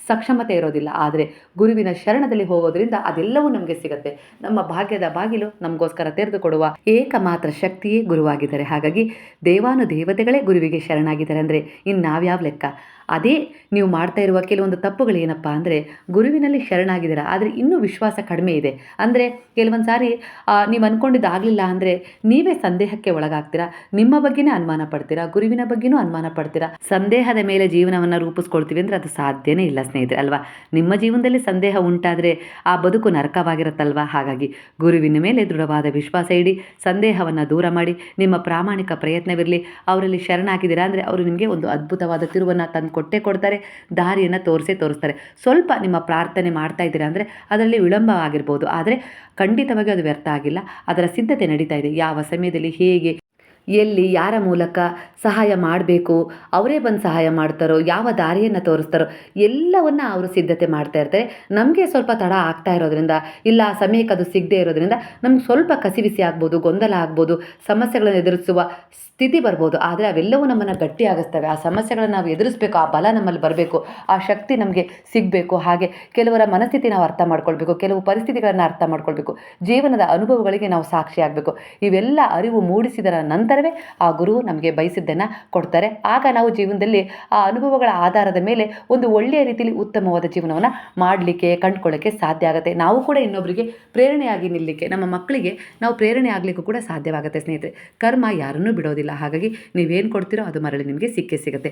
ಸಕ್ಷಮತೆ ಇರೋದಿಲ್ಲ. ಆದರೆ ಗುರುವಿನ ಶರಣದಲ್ಲಿ ಹೋಗೋದ್ರಿಂದ ಅದೆಲ್ಲವೂ ನಮಗೆ ಸಿಗುತ್ತೆ. ನಮ್ಮ ಭಾಗ್ಯದ ಬಾಗಿಲು ನಮಗೋಸ್ಕರ ತೆರೆದುಕೊಡುವ ಏಕಮಾತ್ರ ಶಕ್ತಿಯೇ ಗುರುವಾಗಿದ್ದಾರೆ. ಹಾಗಾಗಿ ದೇವಾನು ದೇವತೆಗಳೇ ಗುರುವಿಗೆ ಶರಣಾಗಿದ್ದಾರೆ ಅಂದರೆ ಇನ್ನು ನಾವ್ಯಾವ ಲೆಕ್ಕ? ಅದೇ ನೀವು ಮಾಡ್ತಾ ಇರುವ ಕೆಲವೊಂದು ತಪ್ಪುಗಳು ಏನಪ್ಪ ಅಂದರೆ ಗುರುವಿನಲ್ಲಿ ಶರಣಾಗಿದ್ದೀರಾ, ಆದರೆ ಇನ್ನೂ ವಿಶ್ವಾಸ ಕಡಿಮೆ ಇದೆ. ಅಂದರೆ ಕೆಲವೊಂದು ಸಾರಿ ನೀವು ಅಂದ್ಕೊಂಡಿದ್ದು ಆಗಲಿಲ್ಲ ಅಂದರೆ ನೀವೇ ಸಂದೇಹಕ್ಕೆ ಒಳಗಾಗ್ತೀರಾ? ನಿಮ್ಮ ಬಗ್ಗೆನೇ ಅನುಮಾನ ಪಡ್ತೀರಾ? ಗುರುವಿನ ಬಗ್ಗೆನೂ ಅನುಮಾನ ಪಡ್ತೀರಾ? ಸಂದೇಹದ ಮೇಲೆ ಜೀವನವನ್ನು ರೂಪಿಸ್ಕೊಳ್ತೀವಿ ಅಂದರೆ ಅದು ಸಾಧ್ಯನೇ ಇಲ್ಲ ಸ್ನೇಹಿತರೆ, ಅಲ್ವಾ? ನಿಮ್ಮ ಜೀವನದಲ್ಲಿ ಸಂದೇಹ ಉಂಟಾದರೆ ಆ ಬದುಕು ನರಕವಾಗಿರುತ್ತಲ್ವಾ? ಹಾಗಾಗಿ ಗುರುವಿನ ಮೇಲೆ ದೃಢವಾದ ವಿಶ್ವಾಸ ಇಡಿ, ಸಂದೇಹವನ್ನು ದೂರ ಮಾಡಿ, ನಿಮ್ಮ ಪ್ರಾಮಾಣಿಕ ಪ್ರಯತ್ನವಿರಲಿ, ಅವರಲ್ಲಿ ಶರಣಾಗಿದ್ದೀರಾ ಅಂದರೆ ಅವರು ನಿಮಗೆ ಒಂದು ಅದ್ಭುತವಾದ ತಿರುವನ್ನು ತಂದು ಕೊಟ್ಟೇ ಕೊಡ್ತಾರೆ, ದಾರಿಯನ್ನು ತೋರಿಸೇ ತೋರಿಸ್ತಾರೆ. ಸ್ವಲ್ಪ ನಿಮ್ಮ ಪ್ರಾರ್ಥನೆ ಮಾಡ್ತಾ ಇದ್ದೀರಾ ಅಂದರೆ ಅದರಲ್ಲಿ ವಿಳಂಬ ಆಗಿರ್ಬೋದು ಆದರೆ ಖಂಡಿತವಾಗಿ ಅದು ವ್ಯರ್ಥ ಆಗಿಲ್ಲ. ಅದರ ಸಿದ್ಧತೆ ನಡೀತಾ ಇದೆ. ಯಾವ ಸಮಯದಲ್ಲಿ ಹೇಗೆ, ಎಲ್ಲಿ, ಯಾರ ಮೂಲಕ ಸಹಾಯ ಮಾಡಬೇಕು, ಅವರೇ ಬಂದು ಸಹಾಯ ಮಾಡ್ತಾರೋ, ಯಾವ ದಾರಿಯನ್ನು ತೋರಿಸ್ತಾರೋ, ಎಲ್ಲವನ್ನು ಅವರು ಸಿದ್ಧತೆ ಮಾಡ್ತಾ ಇರ್ತಾರೆ. ನಮಗೆ ಸ್ವಲ್ಪ ತಡ ಆಗ್ತಾ ಇರೋದ್ರಿಂದ, ಇಲ್ಲ ಸಮಯಕ್ಕೆ ಅದು ಸಿಗದೆ ಇರೋದ್ರಿಂದ ನಮ್ಗೆ ಸ್ವಲ್ಪ ಕಸಿವಿಸಿ ಆಗ್ಬೋದು, ಗೊಂದಲ ಆಗ್ಬೋದು, ಸಮಸ್ಯೆಗಳನ್ನು ಎದುರಿಸುವ ಸ್ಥಿತಿ ಬರ್ಬೋದು, ಆದರೆ ಅವೆಲ್ಲವೂ ನಮ್ಮನ್ನು ಗಟ್ಟಿಯಾಗಿಸ್ತವೆ. ಆ ಸಮಸ್ಯೆಗಳನ್ನು ನಾವು ಎದುರಿಸಬೇಕು, ಆ ಬಲ ನಮ್ಮಲ್ಲಿ ಬರಬೇಕು, ಆ ಶಕ್ತಿ ನಮಗೆ ಸಿಗಬೇಕು. ಹಾಗೆ ಕೆಲವರ ಮನಸ್ಥಿತಿ ನಾವು ಅರ್ಥ ಮಾಡ್ಕೊಳ್ಬೇಕು, ಕೆಲವು ಪರಿಸ್ಥಿತಿಗಳನ್ನು ಅರ್ಥ ಮಾಡ್ಕೊಳ್ಬೇಕು. ಜೀವನದ ಅನುಭವಗಳಿಗೆ ನಾವು ಸಾಕ್ಷಿ ಆಗಬೇಕು. ಇವೆಲ್ಲ ಅರಿವು ಮೂಡಿಸಿದರ ನಂತರವೇ ಆ ಗುರು ನಮಗೆ ಬಯಸಿದ್ದನ್ನು ಕೊಡ್ತಾರೆ. ಆಗ ನಾವು ಜೀವನದಲ್ಲಿ ಆ ಅನುಭವಗಳ ಆಧಾರದ ಮೇಲೆ ಒಂದು ಒಳ್ಳೆಯ ರೀತಿಯಲ್ಲಿ ಉತ್ತಮವಾದ ಜೀವನವನ್ನು ಮಾಡಲಿಕ್ಕೆ, ಕಂಡುಕೊಳ್ಳೋಕ್ಕೆ ಸಾಧ್ಯ ಆಗುತ್ತೆ. ನಾವು ಕೂಡ ಇನ್ನೊಬ್ಬರಿಗೆ ಪ್ರೇರಣೆಯಾಗಿ ನಿಲ್ಲಲಿಕ್ಕೆ ನಮ್ಮ ಮಕ್ಕಳಿಗೆ ನಾವು ಪ್ರೇರಣೆ ಆಗಲಿಕ್ಕೂ ಕೂಡ ಸಾಧ್ಯವಾಗುತ್ತೆ ಸ್ನೇಹಿತರೆ. ಕರ್ಮ ಯಾರನ್ನೂ ಬಿಡೋದಿಲ್ಲ. ಹಾಗಾಗಿ ನೀವೇನು ಕೊಡ್ತೀರೋ ಅದು ಮರಳಿ ನಿಮಗೆ ಸಿಕ್ಕೇ ಸಿಗುತ್ತೆ.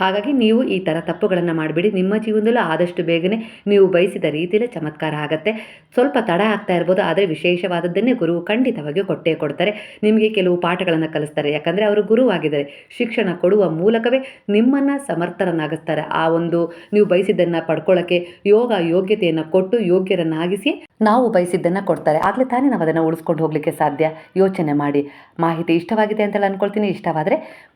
ಹಾಗಾಗಿ ನೀವು ಈ ಥರ ತಪ್ಪುಗಳನ್ನು ಮಾಡಿಬಿಡಿ. ನಿಮ್ಮ ಜೀವನದಲ್ಲೂ ಆದಷ್ಟು ಬೇಗನೆ ನೀವು ಬಯಸಿದ ರೀತಿಯಲ್ಲೇ ಚಮತ್ಕಾರ ಆಗುತ್ತೆ. ಸ್ವಲ್ಪ ತಡ ಆಗ್ತಾ ಇರ್ಬೋದು, ಆದರೆ ವಿಶೇಷವಾದದ್ದನ್ನೇ ಗುರು ಖಂಡಿತವಾಗಿಯೂ ಕೊಟ್ಟೇ ಕೊಡ್ತಾರೆ. ನಿಮಗೆ ಕೆಲವು ಪಾಠಗಳನ್ನು ಕಲಿಸ್ತಾರೆ. ಯಾಕಂದರೆ ಅವರು ಗುರುವಾಗಿದ್ದಾರೆ. ಶಿಕ್ಷಣ ಕೊಡುವ ಮೂಲಕವೇ ನಿಮ್ಮನ್ನು ಸಮರ್ಥರನ್ನಾಗಿಸ್ತಾರೆ. ಆ ಒಂದು ನೀವು ಬಯಸಿದ್ದನ್ನು ಪಡ್ಕೊಳ್ಳೋಕ್ಕೆ ಯೋಗ ಯೋಗ್ಯತೆಯನ್ನು ಕೊಟ್ಟು ಯೋಗ್ಯರನ್ನಾಗಿಸಿ ನಾವು ಬಯಸಿದ್ದನ್ನು ಕೊಡ್ತಾರೆ. ಆಗಲೇ ತಾನೇ ನಾವು ಅದನ್ನು ಉಳಿಸ್ಕೊಂಡು ಹೋಗಲಿಕ್ಕೆ ಸಾಧ್ಯ. ಯೋಚನೆ ಮಾಡಿ. ಮಾಹಿತಿ ಇಷ್ಟವಾಗಿದೆ ಅಂತೇಳಿ ಅಂದ್ಕೊಳ್ತೀನಿ ಇಷ್ಟವಾದರೆ